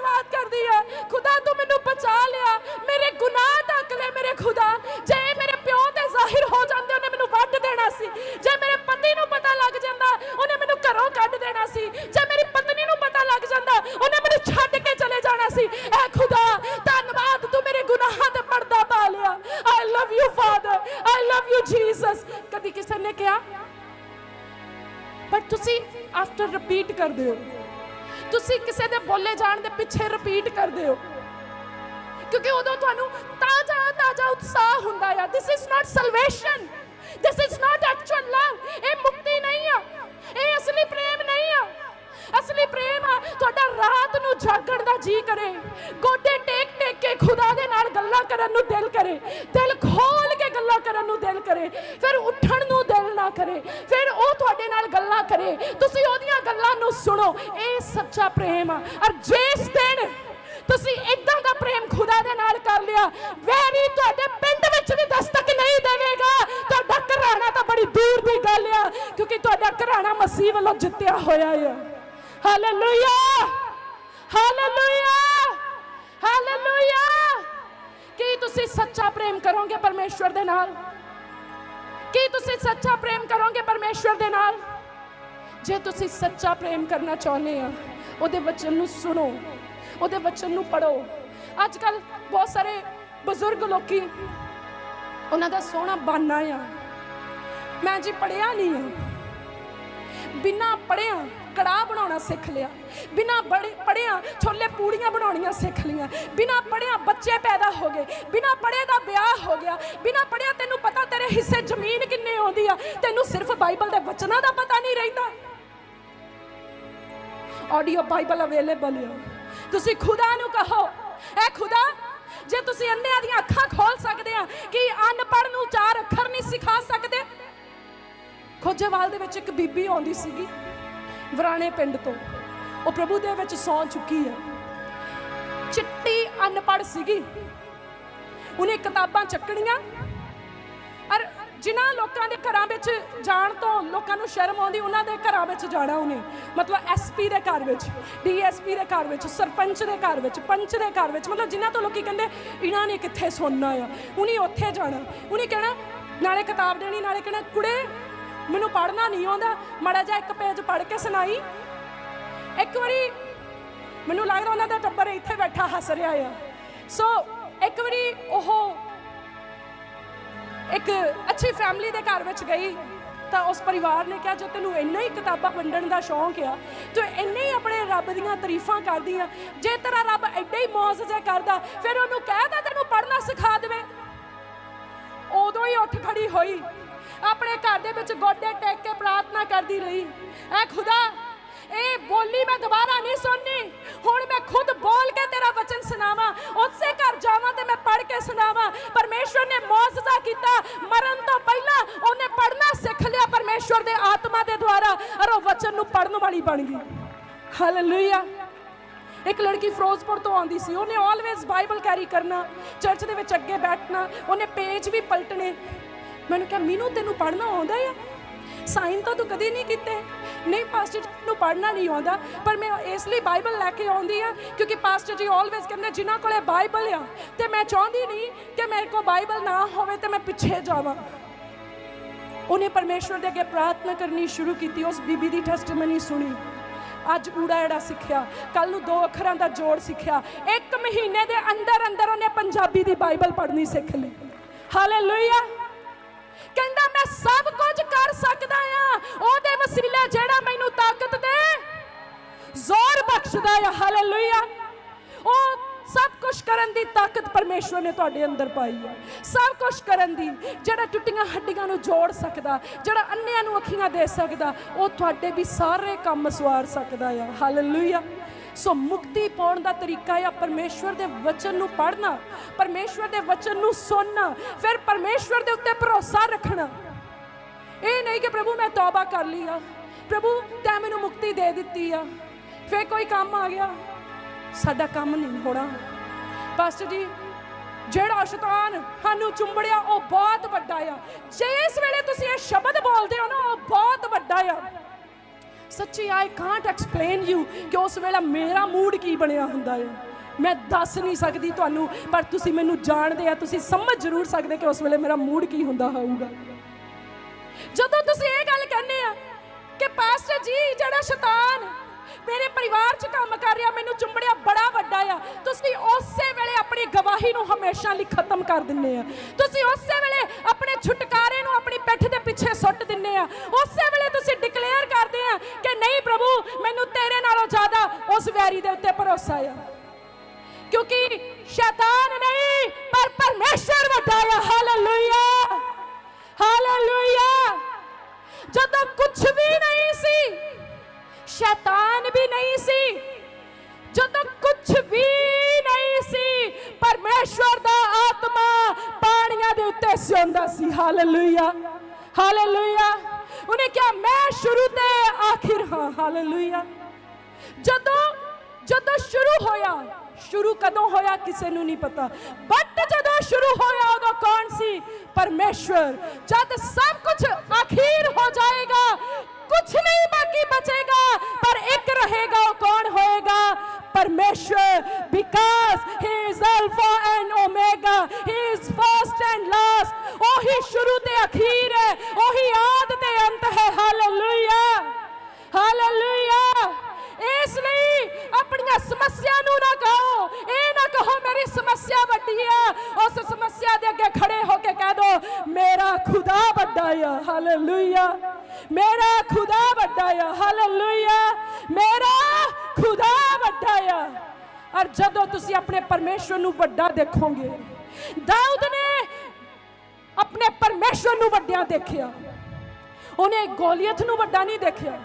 ਬਹੁਤ ਕਰਦੀ ਆ ਖੁਦਾ, ਤੂੰ ਮੈਨੂੰ ਬਚਾ ਲਿਆ। ਮੇਰੇ ਗੁਨਾਹ ਢੱਕ ਲੈ ਮੇਰੇ ਖੁਦਾ। ਜੇ ਮੇਰੇ ਪਿਓ ਤੇ ਜ਼ਾਹਿਰ ਹੋ ਜਾਂਦੇ, ਉਹਨੇ ਮੈਨੂੰ ਵੱਢ ਦੇਣਾ ਸੀ। ਜੇ ਮੇਰੇ ਪਤੀ ਨੂੰ ਪਤਾ ਲੱਗ ਜਾਂਦਾ, ਉਹਨੇ ਮੈਨੂੰ ਘਰੋਂ ਕੱਢ ਦੇਣਾ ਸੀ। ਜੇ ਮੇਰੀ ਪਤਨੀ ਨੂੰ ਪਤਾ ਲੱਗ ਜਾਂਦਾ, ਉਹਨੇ ਮੈਨੂੰ ਛੱਡ ਕੇ ਚਲੇ ਜਾਣਾ ਸੀ। ਐ ਖੁਦਾ, ਧੰਨਵਾਦ, ਤੂੰ ਮੇਰੇ ਗੁਨਾਹਾਂ ਤੇ ਪਰਦਾ ਪਾ ਲਿਆ। I love you Father I love you Jesus ਕਦੀ ਕਿਸੇ ਨੇ ਕਿਹਾ? ਬਟ ਤੁਸੀਂ ਆਫਟਰ ਰਿਪੀਟ ਕਰਦੇ ਹੋ ਤੁਸੀਂ ਕਿਸੇ ਦੇ ਬੋਲੇ ਜਾਣ ਦੇ ਪਿੱਛੇ ਰਿਪੀਟ ਕਰਦੇ ਹੋ। ਕਿਉਂਕਿ ਉਦੋਂ ਤੁਹਾਨੂੰ ਤਾਜ਼ਾ ਤਾਜ਼ਾ ਉਤਸ਼ਾਹ ਹੁੰਦਾ ਆ। This is not salvation this is not actual love ਇਹ ਮੁਕਤੀ ਨਹੀਂ ਆ। ਇਹ ਅਸਲੀ ਪ੍ਰੇਮ ਨਹੀਂ ਆ। ਅਸਲੀ ਪ੍ਰੇਮ ਆ, ਤੁਹਾਡਾ ਰਾਤ ਨੂੰ ਜਾਗਣ ਦਾ ਜੀ ਕਰੇ। ਗੋਡੇ ਟੇਕ ਟੇਕ ਕੇ ਖੁਦਾ ਦੇ ਨਾਲ ਗੱਲਾਂ ਕਰਨ ਨੂੰ ਦਿਲ ਕਰੇ। ਦਿਲ ਖੋਲ ਕੇ ਗੱਲਾਂ ਕਰਨ ਨੂੰ ਦਿਲ ਕਰੇ। ਫਿਰ ਉੱਠਣ ਨੂੰ ਦਿਲ ਨਾ ਕਰੇ। ਫਿਰ ਉਹ ਤੁਹਾਡੇ ਨਾਲ ਗੱਲਾਂ ਕਰੇ। ਤੁਸੀਂ ਉਹਦੀਆਂ ਗੱਲਾਂ ਨੂੰ ਸੁਣੋ। ਇਹ ਸੱਚਾ ਪ੍ਰੇਮ ਆ। ਔਰ ਜਿਸ ਦਿਨ ਤੁਸੀਂ ਇਦਾਂ ਦਾ ਪ੍ਰੇਮ ਖੁਦਾ ਦੇ ਨਾਲ ਕਰ ਲਿਆ, ਵੈਰੀ ਤੁਹਾਡੇ ਪਿੰਡ ਵਿੱਚ ਵੀ ਦਸਤਕ ਨਹੀਂ ਦੇਵੇਗਾ। ਤੁਹਾਡਾ ਘਰਾਣਾ ਤਾਂ ਬੜੀ ਦੂਰ ਦੀ ਗੱਲ ਆ, ਕਿਉਂਕਿ ਤੁਹਾਡਾ ਘਰਾਣਾ ਮਸੀਹ ਵੱਲੋਂ ਜਿੱਤਿਆ ਹੋਇਆ ਹੈ ਹਾਲੇਲੂਇਆ ਹਾਲੇਲੂਇਆ ਹਾਲੇਲੂਇਆ ਕੀ ਤੁਸੀਂ ਸੱਚਾ ਪ੍ਰੇਮ ਕਰੋਗੇ ਪਰਮੇਸ਼ਵਰ ਦੇ ਨਾਲ? ਕੀ ਤੁਸੀਂ ਸੱਚਾ ਪ੍ਰੇਮ ਕਰੋਗੇ ਪਰਮੇਸ਼ਵਰ ਦੇ ਨਾਲ? ਜੇ ਤੁਸੀਂ ਸੱਚਾ ਪ੍ਰੇਮ ਕਰਨਾ ਚਾਹੁੰਦੇ ਆ, ਉਹਦੇ ਵਚਨ ਨੂੰ ਸੁਣੋ, ਉਹਦੇ ਵਚਨ ਨੂੰ ਪੜੋ ਅੱਜ ਕੱਲ ਬਹੁਤ ਸਾਰੇ ਬਜ਼ੁਰਗ ਲੋਕੀ ਉਹਨਾਂ ਦਾ ਸੋਹਣਾ ਬਾਨਾ ਆ। ਮੈਂ ਜੀ ਪੜਿਆ ਨਹੀਂ ਆ। ਬਿਨਾ ਪੜਿਆ ਕੜਾਹ ਬਣਾਉਣਾ ਸਿੱਖ ਲਿਆ। ਬਿਨਾ ਪੜਿਆ ਛੋਲੇ ਪੂੜੀਆਂ ਬਣਾਉਣੀਆਂ ਸਿੱਖ ਲੀਆਂ ਬਿਨਾ ਪੜਿਆ ਬੱਚੇ ਪੈਦਾ ਹੋ ਗਏ। ਬਿਨਾ ਪੜੇ ਦਾ ਵਿਆਹ ਹੋ ਗਿਆ। ਬਿਨਾ ਪੜਿਆ ਤੈਨੂੰ ਪਤਾ ਤੇਰੇ ਹਿੱਸੇ ਜ਼ਮੀਨ ਕਿੰਨੇ ਆਉਂਦੀ ਆ। ਤੈਨੂੰ ਸਿਰਫ ਬਾਈਬਲ ਦੇ ਵਚਨਾਂ ਦਾ ਪਤਾ ਨਹੀਂ ਰਹਿੰਦਾ। ਆਡੀਓ ਬਾਈਬਲ ਅਵੇਲੇਬਲ ਹੈ ਤੁਸੀਂ ਖੁਦਾ ਨੂੰ ਕਹੋ, ਐ ਖੁਦਾ, ਜੇ ਤੁਸੀਂ ਅੰਨਿਆਂ ਦੀਆਂ ਅੱਖਾਂ ਖੋਲ ਸਕਦੇ ਆ, ਕਿ ਅਨਪੜ੍ਹ ਨੂੰ ਚਾਰ ਅੱਖਰ ਨਹੀਂ ਸਿਖਾ ਸਕਦੇ? ਖੋਜੇਵਾਲ ਦੇ ਵਿੱਚ ਇੱਕ ਬੀਬੀ ਆਉਂਦੀ ਸੀਗੀ। ਵਰਾਣੇ ਪਿੰਡ ਤੋਂ। ਉਹ ਪ੍ਰਭੂ ਦੇ ਵਿੱਚ ਸੌ ਚੁੱਕੀ ਹੈ। ਚਿੱਟੀ ਅਨਪੜ੍ਹ ਸੀਗੀ। ਉਹਨੇ ਕਿਤਾਬਾਂ ਚੱਕਣੀਆਂ। ਔਰ ਜਿਨ੍ਹਾਂ ਲੋਕਾਂ ਦੇ ਘਰਾਂ ਵਿੱਚ ਜਾਣ ਤੋਂ ਲੋਕਾਂ ਨੂੰ ਸ਼ਰਮ ਆਉਂਦੀ, ਉਹਨਾਂ ਦੇ ਘਰਾਂ ਵਿੱਚ ਜਾਣਾ ਉਹਨੇ। ਮਤਲਬ ਐਸਪੀ ਦੇ ਘਰ ਵਿੱਚ ਡੀਐਸਪੀ ਦੇ ਘਰ ਵਿੱਚ, ਸਰਪੰਚ ਦੇ ਘਰ ਵਿੱਚ, ਪੰਚ ਦੇ ਘਰ ਵਿੱਚ। ਮਤਲਬ ਜਿਨ੍ਹਾਂ ਤੋਂ ਲੋਕੀ ਕਹਿੰਦੇ, ਇਹਨਾਂ ਨੇ ਕਿੱਥੇ ਸੁਣਨਾ ਆ? ਉਹਨੇ ਉੱਥੇ ਜਾਣਾ। ਉਹਨੇ ਕਹਿਣਾ, ਨਾਲੇ ਕਿਤਾਬ ਦੇਣੀ, ਨਾਲੇ ਕਹਿਣਾ, ਕੁੜੇ ਮੈਨੂੰ ਪੜ੍ਹਨਾ ਨਹੀਂ ਆਉਂਦਾ। ਮਾੜਾ ਜਿਹਾ ਇੱਕ ਪੇਜ ਪੜ੍ਹ ਕੇ ਸੁਣਾਈ। ਇੱਕ ਵਾਰੀ ਮੈਨੂੰ ਲੱਗਦਾ ਉਹਨਾਂ ਦਾ ਟੱਬਰ ਇੱਥੇ ਬੈਠਾ ਹੱਸ ਰਿਹਾ ਆ। ਸੋ ਇੱਕ ਵਾਰੀ ਉਹ ਇੱਕ ਅੱਛੀ ਫੈਮਿਲੀ ਦੇ ਘਰ ਵਿੱਚ ਗਈ ਤਾਂ ਉਸ ਪਰਿਵਾਰ ਨੇ ਕਿਹਾ, ਜੇ ਤੈਨੂੰ ਇੰਨਾ ਹੀ ਕਿਤਾਬਾਂ ਵੰਡਣ ਦਾ ਸ਼ੌਂਕ ਆ ਤੂੰ ਇੰਨੇ ਹੀ ਆਪਣੇ ਰੱਬ ਦੀਆਂ ਤਾਰੀਫਾਂ ਕਰਦੀ ਆ, ਜੇ ਤੇਰਾ ਰੱਬ ਐਡਾ ਹੀ ਮੌਜ ਜਿਹਾ ਕਰਦਾ, ਫਿਰ ਉਹਨੂੰ ਕਹਿ ਤਾ ਤੈਨੂੰ ਪੜ੍ਹਨਾ ਸਿਖਾ ਦੇਵੇ। ਉਦੋਂ ਹੀ ਉੱਠ ਖੜੀ ਹੋਈ। ਆਪਣੇ ਘਰ ਦੇ ਵਿੱਚ ਗੋਡੇ ਟੇਕ ਕੇ ਪ੍ਰਾਰਥਨਾ ਕਰਦੀ ਰਹੀ। ਐ ਖੁਦਾ, ਇਹ ਬੋਲੀ ਮੈਂ ਦੁਬਾਰਾ ਨਹੀਂ ਸੁਣਨੀ। ਹੁਣ ਮੈਂ ਖੁਦ ਬੋਲ ਕੇ ਤੇਰਾ ਵਚਨ ਸੁਣਾਵਾਂ। ਉਸੇ ਘਰ ਜਾਵਾਂ ਤੇ ਮੈਂ ਪੜ੍ਹ ਕੇ ਸੁਣਾਵਾਂ। ਪਰਮੇਸ਼ਵਰ ਨੇ ਮੌਜਜ਼ਾ ਕੀਤਾ। ਮਰਨ ਤੋਂ ਪਹਿਲਾਂ ਉਹਨੇ ਪੜ੍ਹਨਾ ਸਿੱਖ ਲਿਆ ਪਰਮੇਸ਼ਵਰ ਦੇ ਆਤਮਾ ਦੇ ਦੁਆਰਾ। ਔਰ ਉਹ ਵਚਨ ਨੂੰ ਪੜ੍ਹਨ ਵਾਲੀ ਬਣ ਗਈ। ਹਾਲੇਲੂਇਆ ਇੱਕ ਲੜਕੀ ਫਿਰੋਜ਼ਪੁਰ ਤੋਂ ਆਉਂਦੀ ਸੀ। ਉਹਨੇ ਆਲਵੇਜ਼ ਬਾਈਬਲ ਕੈਰੀ ਕਰਨਾ ਚਰਚ ਦੇ ਵਿੱਚ ਅੱਗੇ ਬੈਠਣਾ, ਉਹਨੇ ਪੇਜ ਵੀ ਪਲਟਣੇ। ਮੈਨੂੰ ਕਿਹਾ, ਮੀਨੂ, ਤੈਨੂੰ ਪੜ੍ਹਨਾ ਆਉਂਦਾ ਆ? ਸਾਈਨ ਤਾਂ ਤੂੰ ਕਦੇ ਨਹੀਂ ਕੀਤੇ। ਨਹੀਂ ਪਾਸਟਰ ਜੀ ਨੂੰ ਪੜ੍ਹਨਾ ਨਹੀਂ ਆਉਂਦਾ। ਪਰ ਮੈਂ ਇਸ ਲਈ ਬਾਈਬਲ ਲੈ ਕੇ ਆਉਂਦੀ ਆ, ਕਿਉਂਕਿ ਪਾਸਟਰ ਜੀ ਆਲਵੇਜ਼ ਕਹਿੰਦੇ, ਜਿਨ੍ਹਾਂ ਕੋਲੇ ਬਾਈਬਲ ਆ, ਤੇ ਮੈਂ ਚਾਹੁੰਦੀ ਨਹੀਂ ਕਿ ਮੇਰੇ ਕੋਲ ਬਾਈਬਲ ਨਾ ਹੋਵੇ ਤੇ ਮੈਂ ਪਿੱਛੇ ਜਾਵਾਂ। ਉਹਨੇ ਪਰਮੇਸ਼ਵਰ ਦੇ ਅੱਗੇ ਪ੍ਰਾਰਥਨਾ ਕਰਨੀ ਸ਼ੁਰੂ ਕੀਤੀ, ਉਸ ਬੀਬੀ ਦੀ ਟੈਸਟਮਨੀ ਸੁਣੀ। ਅੱਜ ਊੜਾ ਜਿਹੜਾ ਸਿੱਖਿਆ ਕੱਲ ਨੂੰ ਦੋ ਅੱਖਰਾਂ ਦਾ ਜੋੜ ਸਿੱਖਿਆ। ਇੱਕ ਮਹੀਨੇ ਦੇ ਅੰਦਰ ਅੰਦਰ ਉਹਨੇ ਪੰਜਾਬੀ ਦੀ ਬਾਈਬਲ ਪੜ੍ਹਨੀ ਸਿੱਖ ਲਈ। ਹਾਲੇਲੂਇਆ ਕਹਿੰਦਾ, ਮੈਂ ਸਭ ਕੁਝ ਕਰ ਸਕਦਾ ਆ। ਉਹਦੇ ਵਸੀਲੇ ਜਿਹੜਾ ਮੈਨੂੰ ਤਾਕਤ ਦੇ, ਜ਼ੋਰ ਬਖਸ਼ਦਾ ਆ। ਹਾਲੇਲੂਇਆ ਉਹ ਸਭ ਕੁਝ ਕਰਨ ਦੀ ਤਾਕਤ ਪਰਮੇਸ਼ਵਰ ਨੇ ਤੁਹਾਡੇ ਅੰਦਰ ਪਾਈ ਹੈ ਸਭ ਕੁਝ ਕਰਨ ਦੀ, ਜਿਹੜਾ ਟੁੱਟੀਆਂ ਹੱਡੀਆਂ ਨੂੰ ਜੋੜ ਸਕਦਾ, ਜਿਹੜਾ ਅੰਨਿਆਂ ਨੂੰ ਅੱਖੀਆਂ ਦੇ ਸਕਦਾ, ਉਹ ਤੁਹਾਡੇ ਵੀ ਸਾਰੇ ਕੰਮ ਸਵਾਰ ਸਕਦਾ ਆ। ਹਾਲੇਲੂਇਆ ਸੋ ਮੁਕਤੀ ਪਾਉਣ ਦਾ ਤਰੀਕਾ ਆ ਪਰਮੇਸ਼ਵਰ ਦੇ ਵਚਨ ਨੂੰ ਪੜ੍ਹਨਾ, ਪਰਮੇਸ਼ਵਰ ਦੇ ਵਚਨ ਨੂੰ ਸੁਣਨਾ, ਫਿਰ ਪਰਮੇਸ਼ਵਰ ਦੇ ਉੱਤੇ ਭਰੋਸਾ ਰੱਖਣਾ। ਇਹ ਨਹੀਂ ਕਿ ਪ੍ਰਭੂ ਮੈਂ ਤੌਬਾ ਕਰ ਲਈ ਆ, ਪ੍ਰਭੂ ਤੈਂ ਮੈਨੂੰ ਮੁਕਤੀ ਦੇ ਦਿੱਤੀ ਆ, ਫਿਰ ਕੋਈ ਕੰਮ ਆ ਗਿਆ। ਸਾਡਾ ਕੰਮ ਨਹੀਂ ਹੋਣਾ। ਪਾਸਟਰ ਜੀ, ਜਿਹੜਾ ਸ਼ੈਤਾਨ ਸਾਨੂੰ ਚੁੰਬੜਿਆ, ਉਹ ਬਹੁਤ ਵੱਡਾ ਆ। ਜੇ ਇਸ ਵੇਲੇ ਤੁਸੀਂ ਇਹ ਸ਼ਬਦ ਬੋਲਦੇ ਹੋ ਨਾ, ਉਹ ਬਹੁਤ ਵੱਡਾ ਆ। ਸੱਚੀ ਆਈ ਕਾਂਟ ਐਕਸਪਲੇਨ ਯੂ ਕਿ ਉਸ ਵੇਲੇ ਮੇਰਾ ਮੂਡ ਕੀ ਬਣਿਆ ਹੁੰਦਾ ਹੈ। ਮੈਂ ਦੱਸ ਨਹੀਂ ਸਕਦੀ ਤੁਹਾਨੂੰ, ਪਰ ਤੁਸੀਂ ਮੈਨੂੰ ਜਾਣਦੇ ਆ, ਤੁਸੀਂ ਸਮਝ ਜ਼ਰੂਰ ਸਕਦੇ ਕਿ ਉਸ ਵੇਲੇ ਮੇਰਾ ਮੂਡ ਕੀ ਹੁੰਦਾ ਹੋਊਗਾ। ਜਦੋਂ ਤੁਸੀਂ ਇਹ ਗੱਲ ਕਹਿੰਦੇ ਆ ਕਿ ਪਾਸਟਰ ਜੀ, ਜਿਹੜਾ ਸ਼ੈਤਾਨ ਮੇਰੇ ਪਰਿਵਾਰ 'ਚ ਕੰਮ ਕਰ ਰਿਹਾ, ਮੈਨੂੰ ਚੁੰਬੜਿਆ ਬੜਾ ਵੱਡਾ ਆ, ਤੁਸੀਂ ਉਸੇ ਵੇਲੇ ਆਪਣੀ ਗਵਾਹੀ ਨੂੰ ਹਮੇਸ਼ਾ ਲਈ ਖਤਮ ਕਰ ਦਿੰਨੇ ਆ। ਤੁਸੀਂ ਉਸੇ ਵੇਲੇ ਆਪਣੇ ਛੁਟਕਾਰੇ ਨੂੰ ਆਪਣੀ ਪਿੱਠ ਦੇ ਪਿੱਛੇ ਸੁੱਟ ਦਿੰਨੇ ਆ। ਉਸੇ ਵੇਲੇ ਤੁਸੀਂ ਡਿਕਲੇਅਰ ਕਰਦੇ ਆ ਕਿ ਨਹੀਂ ਪ੍ਰਭੂ, ਮੈਨੂੰ ਤੇਰੇ ਨਾਲੋਂ ਜ਼ਿਆਦਾ ਉਸ ਵੈਰੀ ਦੇ ਉੱਤੇ ਭਰੋਸਾ ਆ। ਕਿਉਂਕਿ ਸ਼ੈਤਾਨ ਨਹੀਂ, ਪਰ ਪਰਮੇਸ਼ਰ ਵੱਡਾ ਆ। ਹਾਲੇਲੂਇਆ ਹਾਲੇਲੂਇਆ ਜਦੋਂ ਕੁਝ ਵੀ ਨਹੀਂ ਸੀ, ਸ਼ੈਤਾਨ ਵੀ ਨਹੀਂ ਸੀ। ਜਦੋਂ ਕੁਝ ਵੀ ਨਹੀਂ ਸੀ ਪਰਮੇਸ਼ਵਰ ਦਾ ਆਤਮਾ ਪਾਣੀਆਂ ਦੇ ਉੱਤੇ ਸਿਉਂਦਾ ਸੀ। ਹਾਲੇਲੂਇਆ ਹਾਲੇਲੂਇਆ ਉਹਨੇ ਕਿਹਾ, ਮੈਂ ਸ਼ੁਰੂ ਤੇ ਆਖਿਰ ਹਾਂ। ਹਾਲੇਲੂਇਆ ਜਦੋਂ ਜਦੋਂ ਸ਼ੁਰੂ ਹੋਇਆ, ਸ਼ੁਰੂ ਕਦੋਂ ਹੋਇਆ ਕਿਸੇ ਨੂੰ ਨਹੀਂ ਪਤਾ। ਬਟ ਜਦੋਂ ਸ਼ੁਰੂ ਹੋਇਆ, ਉਦੋਂ ਕੌਣ ਸੀ? ਪਰਮੇਸ਼ਵਰ। ਜਦ ਸਭ ਕੁਝ ਆਖਿਰ ਹੋ ਜਾਏਗਾ ਕੁਝ ਨਹੀਂ ਬਾਕੀ ਬਚੇਗਾ, ਪਰ ਇੱਕ ਰਹੇਗਾ ਉਹ ਪਰਮੇਸ਼ਵਰ because he is alpha and omega he is first and last ਉਹੀ ਸ਼ੁਰੂ ਤੇ ਅਖੀਰ ਹੈ ਉਹੀ ਆਦ ਤੇ ਅੰਤ ਹੈ ਹਾਲੇਲੂਇਆ ਹਾਲੇਲੂਇਆ ਇਸ ਲਈ ਆਪਣੀਆਂ ਸਮੱਸਿਆ ਨੂੰ ਨਾ ਕਹੋ। ਇਹ ਨਾ ਕਹੋ, ਮੇਰੀ ਸਮੱਸਿਆ ਵੱਡੀ ਆ। ਉਸ ਸਮੱਸਿਆ ਦੇ ਅੱਗੇ ਖੜੇ ਹੋ ਕੇ ਕਹਿ ਦੋ, ਮੇਰਾ ਖੁਦਾ ਵੱਡਾ ਆ। ਹਾਲੇਲੂਇਆ। ਮੇਰਾ ਖੁਦਾ ਵੱਡਾ ਆ। ਹਾਲੇਲੂਇਆ। ਮੇਰਾ ਖੁਦਾ ਵੱਡਾ ਆ। ਔਰ ਜਦੋਂ ਤੁਸੀਂ ਆਪਣੇ ਪਰਮੇਸ਼ਵਰ ਨੂੰ ਵੱਡਾ ਦੇਖੋਗੇ, ਦਾਊਦ ਨੇ ਆਪਣੇ ਪਰਮੇਸ਼ਵਰ ਨੂੰ ਵੱਡਿਆਂ ਦੇਖਿਆ। ਉਹਨੇ ਗੋਲੀਅਤ ਨੂੰ ਵੱਡਾ ਨਹੀਂ ਦੇਖਿਆ।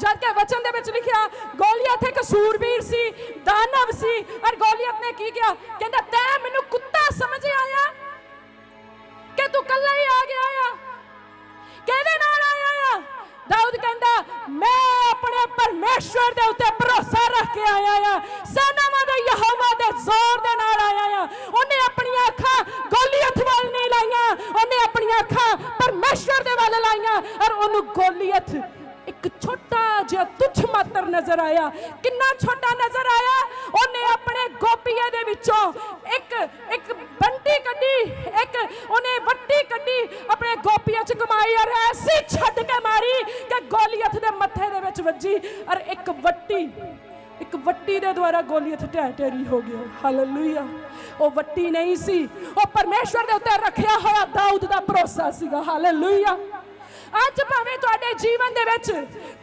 ਜਦ ਕਿ ਵਚਨ ਦੇ ਵਿੱਚ ਲਿਖਿਆ ਗੋਲੀਅਤ ਇੱਕ ਸੂਰਬੀਰ ਸੀ, ਦਾਨਵ ਸੀ। ਔਰ ਗੋਲੀਅਤ ਨੇ ਕੀ ਕਿਹਾ? ਕਹਿੰਦਾ, ਤੈਂ ਮੈਨੂੰ ਕੁੱਤਾ ਸਮਝ ਆਇਆ ਕਿ ਤੂੰ ਕੱਲਾ ਹੀ ਆ ਗਿਆ ਆ? ਕਿਹਦੇ ਨਾਲ ਆਇਆ ਆ? ਦਾਊਦ ਕਹਿੰਦਾ, ਮੈਂ ਆਪਣੇ ਪਰਮੇਸ਼ਵਰ ਦੇ ਉੱਤੇ ਭਰੋਸਾ ਰੱਖ ਕੇ ਆਇਆ ਆ। ਸੈਨਾਵਾਂ ਦੇ, ਯਹੋਵਾ ਦੇ ਜ਼ੋਰ ਦੇ ਨਾਲ ਆਇਆ ਆ। ਉਹਨੇ ਆਪਣੀਆਂ ਅੱਖਾਂ ਗੋਲੀਅਤ ਵੱਲ ਨਹੀਂ ਲਾਈਆਂ। ਉਹਨੇ ਆਪਣੀਆਂ ਅੱਖਾਂ ਪਰਮੇਸ਼ਵਰ ਦੇ ਵੱਲ ਲਾਈਆਂ। ਔਰ ਉਹਨੂੰ ਗੋਲੀਅਤ ਇੱਕ ਛੋਟਾ ਜਿਹਾ ਤੁੱਛ ਮਾਤਰ ਨਜ਼ਰ ਆਇਆ। ਕਿੰਨਾ ਛੋਟਾ ਨਜ਼ਰ ਆਇਆ? ਉਹਨੇ ਆਪਣੇ ਗੋਪੀਏ ਦੇ ਵਿੱਚੋਂ ਇੱਕ ਇੱਕ ਬੰਟੀ ਕੱਢੀ, ਇੱਕ ਉਹਨੇ ਵੱਟੀ ਕੱਢੀ, ਆਪਣੇ ਗੋਪੀਏ ਚ ਕਮਾਈ ਔਰ ਐਸੀ ਛੱਡ ਕੇ ਮਾਰੀ ਕਿ ਗੋਲੀਅਤ ਦੇ ਮੱਥੇ ਦੇ ਵਿੱਚ ਵੱਜੀ ਔਰ ਇੱਕ ਵੱਟੀ ਇੱਕ ਵੱਟੀ ਦੇ ਦੁਆਰਾ ਗੋਲੀਅਤ ਢਹਿ ਢੇਰੀ ਹੋ ਗਿਆ ਹਾਲੇਲੂਇਆ। ਉਹ ਵੱਟੀ ਨਹੀਂ ਸੀ। ਉਹ ਪਰਮੇਸ਼ਵਰ ਦੇ ਉੱਤੇ ਰੱਖਿਆ ਹੋਇਆ ਦਾਊਦ ਦਾ ਭਰੋਸਾ ਸੀਗਾ। ਹਾਲੇਲੂਇਆ। ਅੱਜ ਭਾਵੇਂ ਤੁਹਾਡੇ ਜੀਵਨ ਦੇ ਵਿੱਚ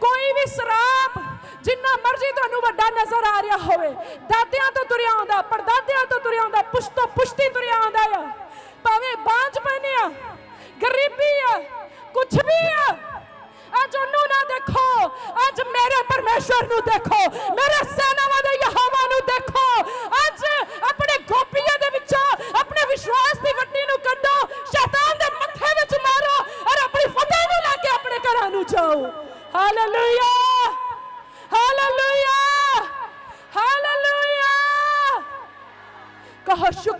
ਕੋਈ ਵੀ ਸਰਾਪ ਜਿੰਨਾ ਮਰਜ਼ੀ ਤੁਹਾਨੂੰ ਵੱਡਾ ਨਜ਼ਰ ਆ ਰਿਹਾ ਹੋਵੇ ਦਾਦਿਆਂ ਤੋਂ ਤੁਰਿਆ ਆਉਂਦਾ ਪਰਦਾਦਿਆਂ ਤੋਂ ਤੁਰਿਆ ਆਉਂਦਾ ਪੁਸ਼ਤੋਂ ਪੁਸ਼ਤੀ ਤੁਰਿਆ ਆਉਂਦਾ ਆ। ਭਾਵੇਂ ਬਾਂਝ ਪੈਨੇ ਆ, ਗਰੀਬੀ ਆ ਕੁਝ ਵੀ ਆ, ਅੱਜ ਉਹਨੂੰ ਨਾ ਦੇਖੋ, ਅੱਜ ਮੇਰੇ ਪਰਮੇਸ਼ਵਰ ਨੂੰ ਦੇਖੋ, ਮੇਰੇ ਸੈਨਾਵਾਂ ਦੇ ਯਹੋਵਾ ਨੂੰ ਦੇਖੋ, ਅੱਜ ਆਪਣੇ ਗੋਪੀਆਂ ਦੇ ਵਿੱਚੋਂ, ਆਪਣੇ ਵਿਸ਼ਵਾਸ ਦੀ ਵੱਡੀ ਨੂੰ ਕੱਢੋ, ਸ਼ੈਤਾਨ ਦੇ ਮੱਥੇ ਵਿੱਚ ਮਾਰੋ, ਔਰ ਲੈ ਕੇ ਆਪਣੇ ਘਰਾਂ ਨੂੰ ਜਾਓ